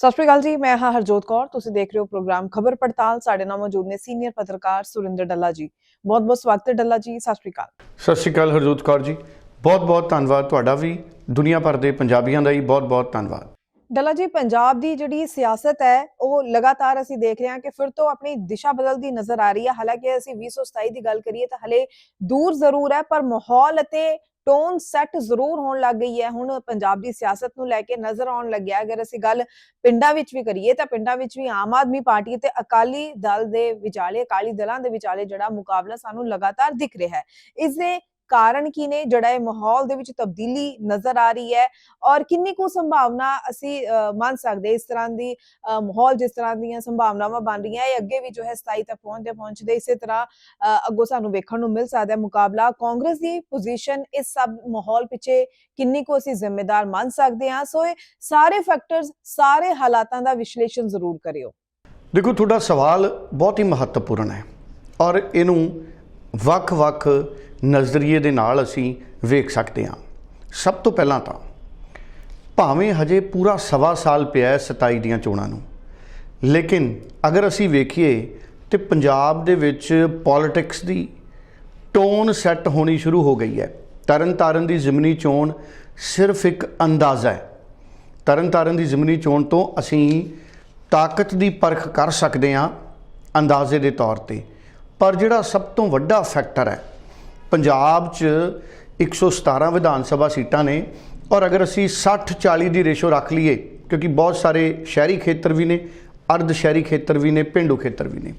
ਸਤਿ ਸ਼੍ਰੀ ਅਕਾਲ ਜੀ ਮੈਂ ਹਾਂ ਹਰਜੋਤ ਕੌਰ। ਤੁਸੀਂ ਦੇਖ ਰਹੇ ਹੋ ਪ੍ਰੋਗਰਾਮ ਖਬਰ ਪੜਤਾਲ। ਸਾਡੇ ਨਾਲ ਮੌਜੂਦ ਨੇ ਸੀਨੀਅਰ ਪੱਤਰਕਾਰ ਸੁਰਿੰਦਰ ਡੱਲਾ ਜੀ। ਬਹੁਤ ਬਹੁਤ ਸਵਾਗਤ ਹੈ ਡੱਲਾ ਜੀ ਸਤਿ ਸ਼੍ਰੀ ਅਕਾਲ। ਸਤਿ ਸ਼੍ਰੀ ਅਕਾਲ ਹਰਜੋਤ ਕੌਰ ਜੀ। ਬਹੁਤ ਬਹੁਤ ਧੰਨਵਾਦ ਤੁਹਾਡਾ ਵੀ। ਦੁਨੀਆ ਭਰ ਦੇ ਪੰਜਾਬੀਆਂ ਦਾ ਹੀ ਬਹੁਤ ਬਹੁਤ ਧੰਨਵਾਦ। ਡੱਲਾ ਜੀ ਪੰਜਾਬ ਦੀ ਜਿਹੜੀ ਸਿਆਸਤ ਹੈ ਉਹ ਲਗਾਤਾਰ ਅਸੀਂ ਦੇਖ ਰਹੇ ਹਾਂ ਕਿ ਫਿਰ ਤੋਂ ਆਪਣੀ ਦਿਸ਼ਾ ਬਦਲਦੀ ਨਜ਼ਰ ਆ ਰਹੀ ਹੈ। ਹਾਲਾਂਕਿ ਅਸੀਂ 2027 ਦੀ ਗੱਲ ਕਰੀਏ ਤਾਂ ਹਲੇ ਦੂਰ ਜ਼ਰੂਰ ਹੈ ਪਰ ਮਾਹੌਲ ਅਤੇ ਟੋਨ ਸੈੱਟ ਜ਼ਰੂਰ ਹੋਣ ਲੱਗ ਗਈ ਹੈ। ਹੁਣ ਪੰਜਾਬ ਦੀ ਸਿਆਸਤ ਨੂੰ ਲੈ ਕੇ ਨਜ਼ਰ ਆਉਣ ਲੱਗਿਆ ਅਗਰ ਅਸੀਂ ਗੱਲ ਪਿੰਡਾਂ ਵਿੱਚ ਵੀ ਕਰੀਏ ਤਾਂ ਪਿੰਡਾਂ ਵਿੱਚ ਵੀ ਆਮ ਆਦਮੀ ਪਾਰਟੀ ਤੇ ਅਕਾਲੀ ਦਲ ਦੇ ਵਿਚਾਲੇ, ਅਕਾਲੀ ਦਲਾਂ ਦੇ ਵਿਚਾਲੇ ਜਿਹੜਾ ਮੁਕਾਬਲਾ ਸਾਨੂੰ ਲਗਾਤਾਰ ਦਿਖ ਰਿਹਾ ਹੈ। ਇਸ ਦੇ ਕਾਰਨ ਕੀ ਨੇ? ਜਿਹੜਾ ਇਹ ਮਾਹੌਲ ਦੇ ਵਿੱਚ ਤਬਦੀਲੀ ਨਜ਼ਰ ਆ ਰਹੀ ਹੈ ਔਰ ਕਿੰਨੀ ਕੁ ਸੰਭਾਵਨਾ ਅਸੀਂ ਮੰਨ ਸਕਦੇ ਇਸ ਤਰ੍ਹਾਂ ਦੀ ਮਾਹੌਲ ਜਿਸ ਤਰ੍ਹਾਂ ਦੀਆਂ ਸੰਭਾਵਨਾਵਾਂ ਬਣ ਰਹੀਆਂ, ਇਹ ਅੱਗੇ ਵੀ ਜੋ ਹੈ 27 ਤੱਕ ਪਹੁੰਚਦੇ ਪਹੁੰਚਦੇ ਇਸੇ ਤਰ੍ਹਾਂ ਅੱਗੋਂ ਸਾਨੂੰ ਵੇਖਣ ਨੂੰ ਮਿਲ ਸਕਦਾ ਹੈ ਮੁਕਾਬਲਾ। ਕਾਂਗਰਸ ਦੀ ਪੋਜੀਸ਼ਨ ਇਸ ਸਭ ਮਾਹੌਲ ਪਿੱਛੇ ਕਿੰਨੀ ਕੁ ਅਸੀਂ ਜ਼ਿੰਮੇਦਾਰ ਮੰਨ ਸਕਦੇ ਹਾਂ? ਸੋ ਇਹ ਸਾਰੇ ਫੈਕਟਰਸ ਸਾਰੇ ਹਾਲਾਤਾਂ ਦਾ ਵਿਸ਼ਲੇਸ਼ਣ ਜ਼ਰੂਰ ਕਰਿਓ। ਦੇਖੋ, ਤੁਹਾਡਾ ਸਵਾਲ ਬਹੁਤ ਹੀ ਮਹੱਤਵਪੂਰਨ ਹੈ ਔਰ ਇਹਨੂੰ ਵੱਖ-ਵੱਖ ਨਜ਼ਰੀਏ ਦੇ ਨਾਲ ਅਸੀਂ ਵੇਖ ਸਕਦੇ ਹਾਂ। ਸਭ ਤੋਂ ਪਹਿਲਾਂ ਤਾਂ ਭਾਵੇਂ ਹਜੇ ਪੂਰਾ ਸਵਾ ਸਾਲ ਪਿਆ ਹੈ 27 ਦੀਆਂ ਚੋਣਾਂ ਨੂੰ, ਲੇਕਿਨ ਅਗਰ ਅਸੀਂ ਵੇਖੀਏ ਤੇ ਪੰਜਾਬ ਦੇ ਵਿੱਚ ਪੋਲਿਟਿਕਸ ਦੀ ਟੋਨ ਸੈੱਟ ਹੋਣੀ ਸ਼ੁਰੂ ਹੋ ਗਈ ਹੈ। ਤਰਨ ਤਾਰਨ ਦੀ ਜ਼ਿਮਨੀ ਚੋਣ ਸਿਰਫ ਇੱਕ ਅੰਦਾਜ਼ਾ ਹੈ। ਤਰਨ ਤਾਰਨ ਦੀ ਜ਼ਿਮਨੀ ਚੋਣ ਤੋਂ ਅਸੀਂ ਤਾਕਤ ਦੀ ਪਰਖ ਕਰ ਸਕਦੇ ਹਾਂ ਅੰਦਾਜ਼ੇ ਦੇ ਤੌਰ ਤੇ, ਪਰ ਜਿਹੜਾ ਸਭ ਤੋਂ ਵੱਡਾ ਫੈਕਟਰ ਹੈ ਪੰਜਾਬ 'ਚ 117 ਵਿਧਾਨ ਸਭਾ ਸੀਟਾਂ ਨੇ ਔਰ ਅਗਰ ਅਸੀਂ 60 40 ਦੀ ਰੇਸ਼ੋ ਰੱਖ ਲਈਏ, ਕਿਉਂਕਿ ਬਹੁਤ ਸਾਰੇ ਸ਼ਹਿਰੀ ਖੇਤਰ ਵੀ ਨੇ, ਅਰਧ ਸ਼ਹਿਰੀ ਖੇਤਰ ਵੀ ਨੇ, ਪਿੰਡੂ ਖੇਤਰ ਵੀ ਨੇ।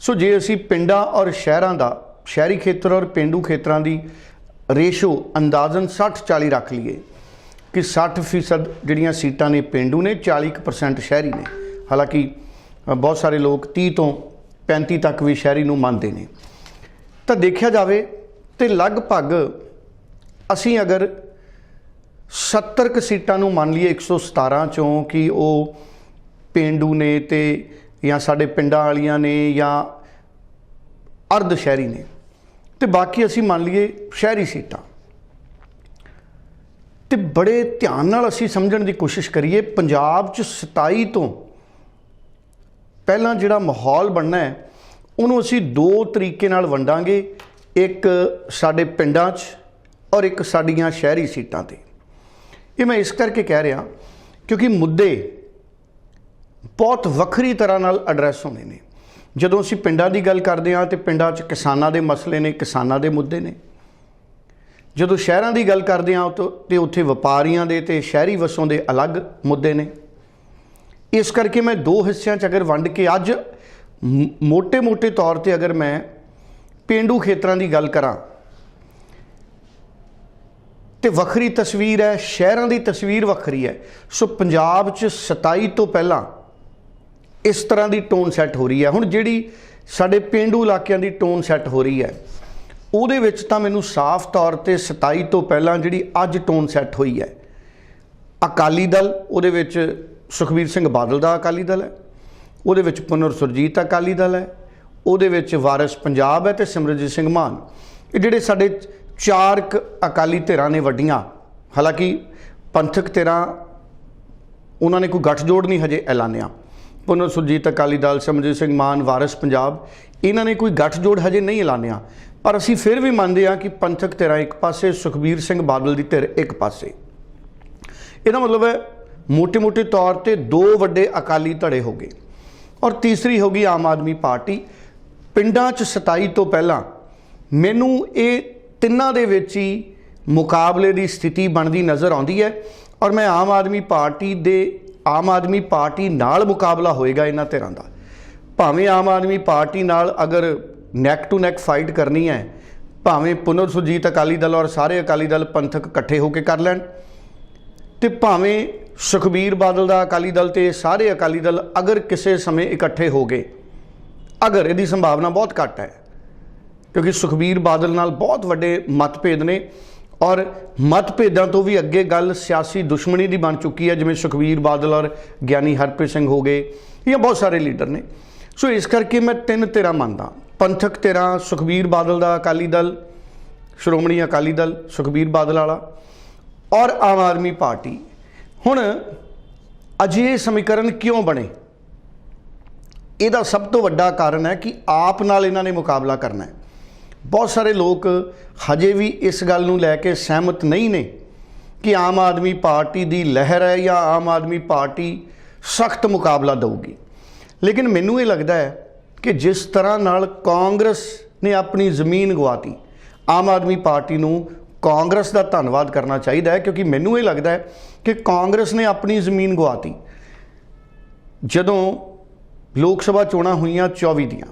ਸੋ ਜੇ ਅਸੀਂ ਪਿੰਡਾਂ ਔਰ ਸ਼ਹਿਰਾਂ ਦਾ, ਸ਼ਹਿਰੀ ਖੇਤਰ ਔਰ ਪਿੰਡੂ ਖੇਤਰਾਂ ਦੀ ਰੇਸ਼ੋ ਅੰਦਾਜ਼ਨ 60 40 ਰੱਖ ਲਈਏ, ਕਿ 60% ਜਿਹੜੀਆਂ ਸੀਟਾਂ ਨੇ ਪਿੰਡੂ ਨੇ 40% ਸ਼ਹਿਰੀ ਨੇ। ਹਾਲਾਂਕਿ ਬਹੁਤ ਸਾਰੇ ਲੋਕ 30 ਤੋਂ 35 ਤੱਕ ਵੀ ਸ਼ਹਿਰੀ ਨੂੰ ਮੰਨਦੇ ਨੇ। ਤਾਂ ਦੇਖਿਆ ਜਾਵੇ ਤੇ ਲਗਭਗ ਅਸੀਂ ਅਗਰ 70 ਕੁ ਸੀਟਾਂ ਨੂੰ ਮੰਨ ਲਈਏ 117 ਚੋਂ ਕਿ ਉਹ ਪਿੰਡੂ ਨੇ ਤੇ ਜਾਂ ਸਾਡੇ ਪਿੰਡਾਂ ਵਾਲੀਆਂ ਨੇ ਜਾਂ ਅਰਧ ਸ਼ਹਿਰੀ ਨੇ, ਤੇ ਬਾਕੀ ਅਸੀਂ ਮੰਨ ਲਈਏ ਸ਼ਹਿਰੀ ਸੀਟਾਂ। ਤੇ ਬੜੇ ਧਿਆਨ ਨਾਲ ਅਸੀਂ ਸਮਝਣ ਦੀ ਕੋਸ਼ਿਸ਼ ਕਰੀਏ, ਪੰਜਾਬ 'ਚ 27 ਤੋਂ ਪਹਿਲਾਂ ਜਿਹੜਾ ਮਾਹੌਲ ਬਣਨਾ ਹੈ, ਉਹਨੂੰ ਅਸੀਂ ਦੋ ਤਰੀਕੇ ਨਾਲ ਵੰਡਾਂਗੇ। ਇੱਕ ਸਾਡੇ ਪਿੰਡਾਂ 'ਚ ਔਰ ਇੱਕ ਸਾਡੀਆਂ ਸ਼ਹਿਰੀ ਸੀਟਾਂ ਤੇ। ਇਹ ਮੈਂ ਇਸ ਕਰਕੇ ਕਹਿ ਰਿਹਾ ਕਿਉਂਕਿ ਮੁੱਦੇ ਬਹੁਤ ਵੱਖਰੀ ਤਰ੍ਹਾਂ ਨਾਲ ਐਡਰੈਸ ਹੋਣੇ ਨੇ। ਜਦੋਂ ਅਸੀਂ ਪਿੰਡਾਂ ਦੀ ਗੱਲ ਕਰਦੇ ਹਾਂ ਤੇ ਪਿੰਡਾਂ 'ਚ ਕਿਸਾਨਾਂ ਦੇ ਮਸਲੇ ਨੇ, ਕਿਸਾਨਾਂ ਦੇ ਮੁੱਦੇ ਨੇ। ਜਦੋਂ ਸ਼ਹਿਰਾਂ ਦੀ ਗੱਲ ਕਰਦੇ ਹਾਂ ਤੇ ਉੱਥੇ ਵਪਾਰੀਆਂ ਦੇ ਤੇ ਸ਼ਹਿਰੀ ਵਸੋਂ ਦੇ ਅਲੱਗ ਮੁੱਦੇ ਨੇ। ਇਸ ਕਰਕੇ ਮੈਂ ਦੋ ਹਿੱਸਿਆਂ 'ਚ ਅਗਰ ਵੰਡ ਕੇ ਅੱਜ ਮੋٹے-ਮੋٹے ਤੌਰ ਤੇ ਅਗਰ ਮੈਂ ਪਿੰਡੂ ਖੇਤਰਾਂ ਦੀ ਗੱਲ ਕਰਾਂ, ਤੇ ਵੱਖਰੀ ਤਸਵੀਰ ਹੈ, ਸ਼ਹਿਰਾਂ ਦੀ ਤਸਵੀਰ ਵੱਖਰੀ ਹੈ। ਸੋ ਪੰਜਾਬ 'ਚ 27 ਤੋਂ ਪਹਿਲਾਂ ਇਸ ਤਰ੍ਹਾਂ ਦੀ ਟੋਨ ਸੈੱਟ ਹੋ ਰਹੀ ਹੈ। ਹੁਣ ਜਿਹੜੀ ਸਾਡੇ ਪਿੰਡੂ ਇਲਾਕਿਆਂ ਦੀ ਟੋਨ ਸੈੱਟ ਹੋ ਰਹੀ ਹੈ, ਉਹਦੇ ਵਿੱਚ ਤਾਂ ਮੈਨੂੰ ਸਾਫ਼ ਤੌਰ ਤੇ 27 ਤੋਂ ਪਹਿਲਾਂ ਜਿਹੜੀ ਅੱਜ ਟੋਨ ਸੈੱਟ ਹੋਈ ਹੈ, ਅਕਾਲੀ ਦਲ, ਉਹਦੇ ਵਿੱਚ ਸੁਖਬੀਰ ਸਿੰਘ ਬਾਦਲ ਦਾ ਅਕਾਲੀ ਦਲ ਹੈ, ਉਹਦੇ ਵਿੱਚ ਪੁਨਰ ਸੁਰਜੀਤ ਅਕਾਲੀ ਦਲ ਹੈ ਉਹਦੇ ਵਿੱਚ ਵਾਰਿਸ ਪੰਜਾਬ ਹੈ ਤੇ ਸਿਮਰਜੀਤ ਸਿੰਘ ਮਾਨ। ਇਹ ਜਿਹੜੇ ਸਾਡੇ ਚਾਰ ਅਕਾਲੀ ਧਿਰਾਂ ਨੇ ਵੱਡੀਆਂ, ਹਾਲਾਂਕਿ ਪੰਥਕ ਧਿਰਾਂ ਉਹਨਾਂ ਨੇ ਕੋਈ ਗੱਠਜੋੜ ਨਹੀਂ ਹਜੇ ਐਲਾਨਿਆ। ਪੁਨਰ ਸੁਜੀਤ ਅਕਾਲੀ ਦਲ ਸਿਮਰਜੀਤ ਸਿੰਘ ਮਾਨ, ਵਾਰਿਸ ਪੰਜਾਬ, ਇਹਨਾਂ ਨੇ ਕੋਈ ਗੱਠਜੋੜ ਹਜੇ ਨਹੀਂ ਐਲਾਨਿਆ। ਪਰ ਅਸੀਂ ਫਿਰ ਵੀ ਮੰਨਦੇ ਹਾਂ ਕਿ ਪੰਥਕ ਧਿਰਾਂ ਇੱਕ ਪਾਸੇ, ਸੁਖਬੀਰ ਸਿੰਘ ਬਾਦਲ ਦੀ ਧਿਰ ਇੱਕ ਪਾਸੇ। ਇਹਦਾ ਮਤਲਬ ਹੈ ਮੋٹے-ਮੋٹے ਤੌਰ ਤੇ ਦੋ ਵੱਡੇ ਅਕਾਲੀ ਧੜੇ ਹੋ ਗਏ। ਔਰ ਤੀਸਰੀ ਹੋ ਗਈ ਆਮ ਆਦਮੀ ਪਾਰਟੀ। ਪਿੰਡਾਂ 'ਚ 27 ਤੋਂ ਪਹਿਲਾਂ ਮੈਨੂੰ ਇਹ ਤਿੰਨਾਂ ਦੇ ਵਿੱਚ ਹੀ ਮੁਕਾਬਲੇ ਦੀ ਸਥਿਤੀ ਬਣਦੀ ਨਜ਼ਰ ਆਉਂਦੀ ਹੈ ਔਰ ਮੈਂ ਆਮ ਆਦਮੀ ਪਾਰਟੀ ਦੇ, ਆਮ ਆਦਮੀ ਪਾਰਟੀ ਨਾਲ ਮੁਕਾਬਲਾ ਹੋਏਗਾ ਇਹਨਾਂ ਧਿਰਾਂ ਦਾ। ਭਾਵੇਂ ਆਮ ਆਦਮੀ ਪਾਰਟੀ ਨਾਲ ਅਗਰ ਨੈਕ ਟੂ ਨੈਕ ਫਾਈਟ ਕਰਨੀ ਹੈ, ਭਾਵੇਂ ਪੁਨਰ ਸੁਰਜੀਤ ਅਕਾਲੀ ਦਲ ਔਰ ਸਾਰੇ ਅਕਾਲੀ ਦਲ ਪੰਥਕ ਇਕੱਠੇ ਹੋ ਕੇ ਕਰ ਲੈਣ, ਤੇ ਭਾਵੇਂ ਸੁਖਬੀਰ ਬਾਦਲ ਦਾ ਅਕਾਲੀ ਦਲ ਤੇ ਸਾਰੇ ਅਕਾਲੀ ਦਲ ਅਗਰ ਕਿਸੇ ਸਮੇਂ ਇਕੱਠੇ ਹੋ ਗਏ ਅਗਰ ਇਹਦੀ ਸੰਭਾਵਨਾ ਬਹੁਤ ਘੱਟ ਹੈ, ਕਿਉਂਕਿ ਸੁਖਬੀਰ ਬਾਦਲ ਨਾਲ ਬਹੁਤ ਵੱਡੇ ਮਤਭੇਦ ਨੇ ਔਰ ਮਤਭੇਦਾਂ ਤੋਂ ਵੀ ਅੱਗੇ ਗੱਲ ਸਿਆਸੀ ਦੁਸ਼ਮਣੀ ਦੀ ਬਣ ਚੁੱਕੀ ਹੈ, ਜਿਵੇਂ ਸੁਖਬੀਰ ਬਾਦਲ ਔਰ ਗਿਆਨੀ ਹਰਪ੍ਰੀਤ ਸਿੰਘ ਹੋ ਗਏ, ਜਾਂ ਬਹੁਤ ਸਾਰੇ ਲੀਡਰ ਨੇ। ਸੋ ਇਸ ਕਰਕੇ ਮੈਂ ਤਿੰਨ ਧਿਰਾਂ ਮੰਨਦਾ। ਪੰਥਕ ਧਿਰਾਂ ਸੁਖਬੀਰ ਬਾਦਲ ਦਾ ਅਕਾਲੀ ਦਲ, ਸ਼੍ਰੋਮਣੀ ਅਕਾਲੀ ਦਲ, ਸੁਖਬੀਰ ਬਾਦਲ ਵਾਲਾ ਔਰ ਆਮ ਆਦਮੀ ਪਾਰਟੀ। ਹੁਣ ਅਜਿਹੇ ਸਮੀਕਰਨ ਕਿਉਂ ਬਣੇ? ਇਹਦਾ ਸਭ ਤੋਂ ਵੱਡਾ ਕਾਰਨ ਹੈ ਕਿ ਆਪ ਨਾਲ ਇਹਨਾਂ ਨੇ ਮੁਕਾਬਲਾ ਕਰਨਾ ਹੈ। ਬਹੁਤ ਸਾਰੇ ਲੋਕ ਹਜੇ ਵੀ ਇਸ ਗੱਲ ਨੂੰ ਲੈ ਕੇ ਸਹਿਮਤ ਨਹੀਂ ਨੇ ਕਿ ਆਮ ਆਦਮੀ ਪਾਰਟੀ ਦੀ ਲਹਿਰ ਹੈ ਜਾਂ ਆਮ ਆਦਮੀ ਪਾਰਟੀ ਸਖਤ ਮੁਕਾਬਲਾ ਦੇਊਗੀ। ਲੇਕਿਨ ਮੈਨੂੰ ਇਹ ਲੱਗਦਾ ਹੈ ਕਿ ਜਿਸ ਤਰ੍ਹਾਂ ਨਾਲ ਕਾਂਗਰਸ ਨੇ ਆਪਣੀ ਜ਼ਮੀਨ ਗਵਾਤੀ, ਆਮ ਆਦਮੀ ਪਾਰਟੀ ਨੂੰ ਕਾਂਗਰਸ ਦਾ ਧੰਨਵਾਦ ਕਰਨਾ ਚਾਹੀਦਾ ਹੈ ਕਿਉਂਕਿ ਮੈਨੂੰ ਇਹ ਲੱਗਦਾ ਹੈ ਕਿ ਕਾਂਗਰਸ ਨੇ ਆਪਣੀ ਜ਼ਮੀਨ ਗਵਾਤੀ। ਜਦੋਂ ਲੋਕ ਸਭਾ ਚੋਣਾਂ ਹੋਈਆਂ 24 ਦੀਆਂ।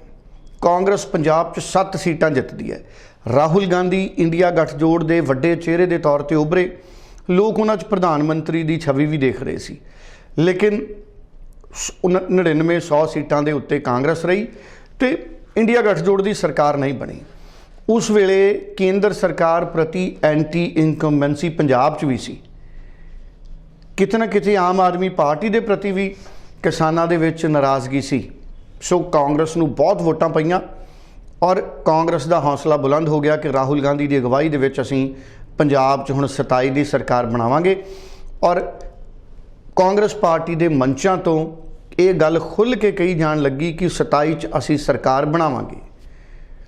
ਕਾਂਗਰਸ ਪੰਜਾਬ 'ਚ 7 ਸੀਟਾਂ ਜਿੱਤਦੀ ਹੈ। ਰਾਹੁਲ ਗਾਂਧੀ ਇੰਡੀਆ ਗੱਠਜੋੜ ਦੇ ਵੱਡੇ ਚਿਹਰੇ ਦੇ ਤੌਰ ਤੇ ਉਭਰੇ। ਲੋਕ ਉਹਨਾਂ 'ਚ ਪ੍ਰਧਾਨ ਮੰਤਰੀ ਦੀ ਛਵੀ ਵੀ ਦੇਖ ਰਹੇ ਸੀ। ਲੇਕਿਨ 99 100 ਸੀਟਾਂ ਦੇ ਉੱਤੇ ਕਾਂਗਰਸ ਰਹੀ ਤੇ ਇੰਡੀਆ ਗੱਠਜੋੜ ਦੀ ਸਰਕਾਰ ਨਹੀਂ ਬਣੀ। ਉਸ ਵੇਲੇ ਕੇਂਦਰ ਸਰਕਾਰ ਪ੍ਰਤੀ ਐਂਟੀ ਇਨਕੰਬੈਂਸੀ ਪੰਜਾਬ 'ਚ ਵੀ ਸੀ। ਕਿਤੇ ਨਾ ਕਿਤੇ ਆਮ ਆਦਮੀ ਪਾਰਟੀ ਦੇ ਪ੍ਰਤੀ ਵੀ ਕਿਸਾਨਾਂ ਦੇ ਵਿੱਚ ਨਾਰਾਜ਼ਗੀ ਸੀ। ਸੋ ਕਾਂਗਰਸ ਨੂੰ ਬਹੁਤ ਵੋਟਾਂ ਪਈਆਂ ਔਰ ਕਾਂਗਰਸ ਦਾ ਹੌਸਲਾ ਬੁਲੰਦ ਹੋ ਗਿਆ ਕਿ ਰਾਹੁਲ ਗਾਂਧੀ ਦੀ ਅਗਵਾਈ ਦੇ ਵਿੱਚ ਅਸੀਂ ਪੰਜਾਬ 'ਚ ਹੁਣ 27 ਦੀ ਸਰਕਾਰ ਬਣਾਵਾਂਗੇ ਔਰ ਕਾਂਗਰਸ ਪਾਰਟੀ ਦੇ ਮੰਚਾਂ ਤੋਂ ਇਹ ਗੱਲ ਖੁੱਲ੍ਹ ਕੇ ਕਹੀ ਜਾਣ ਲੱਗੀ ਕਿ 27 'ਚ ਅਸੀਂ ਸਰਕਾਰ ਬਣਾਵਾਂਗੇ।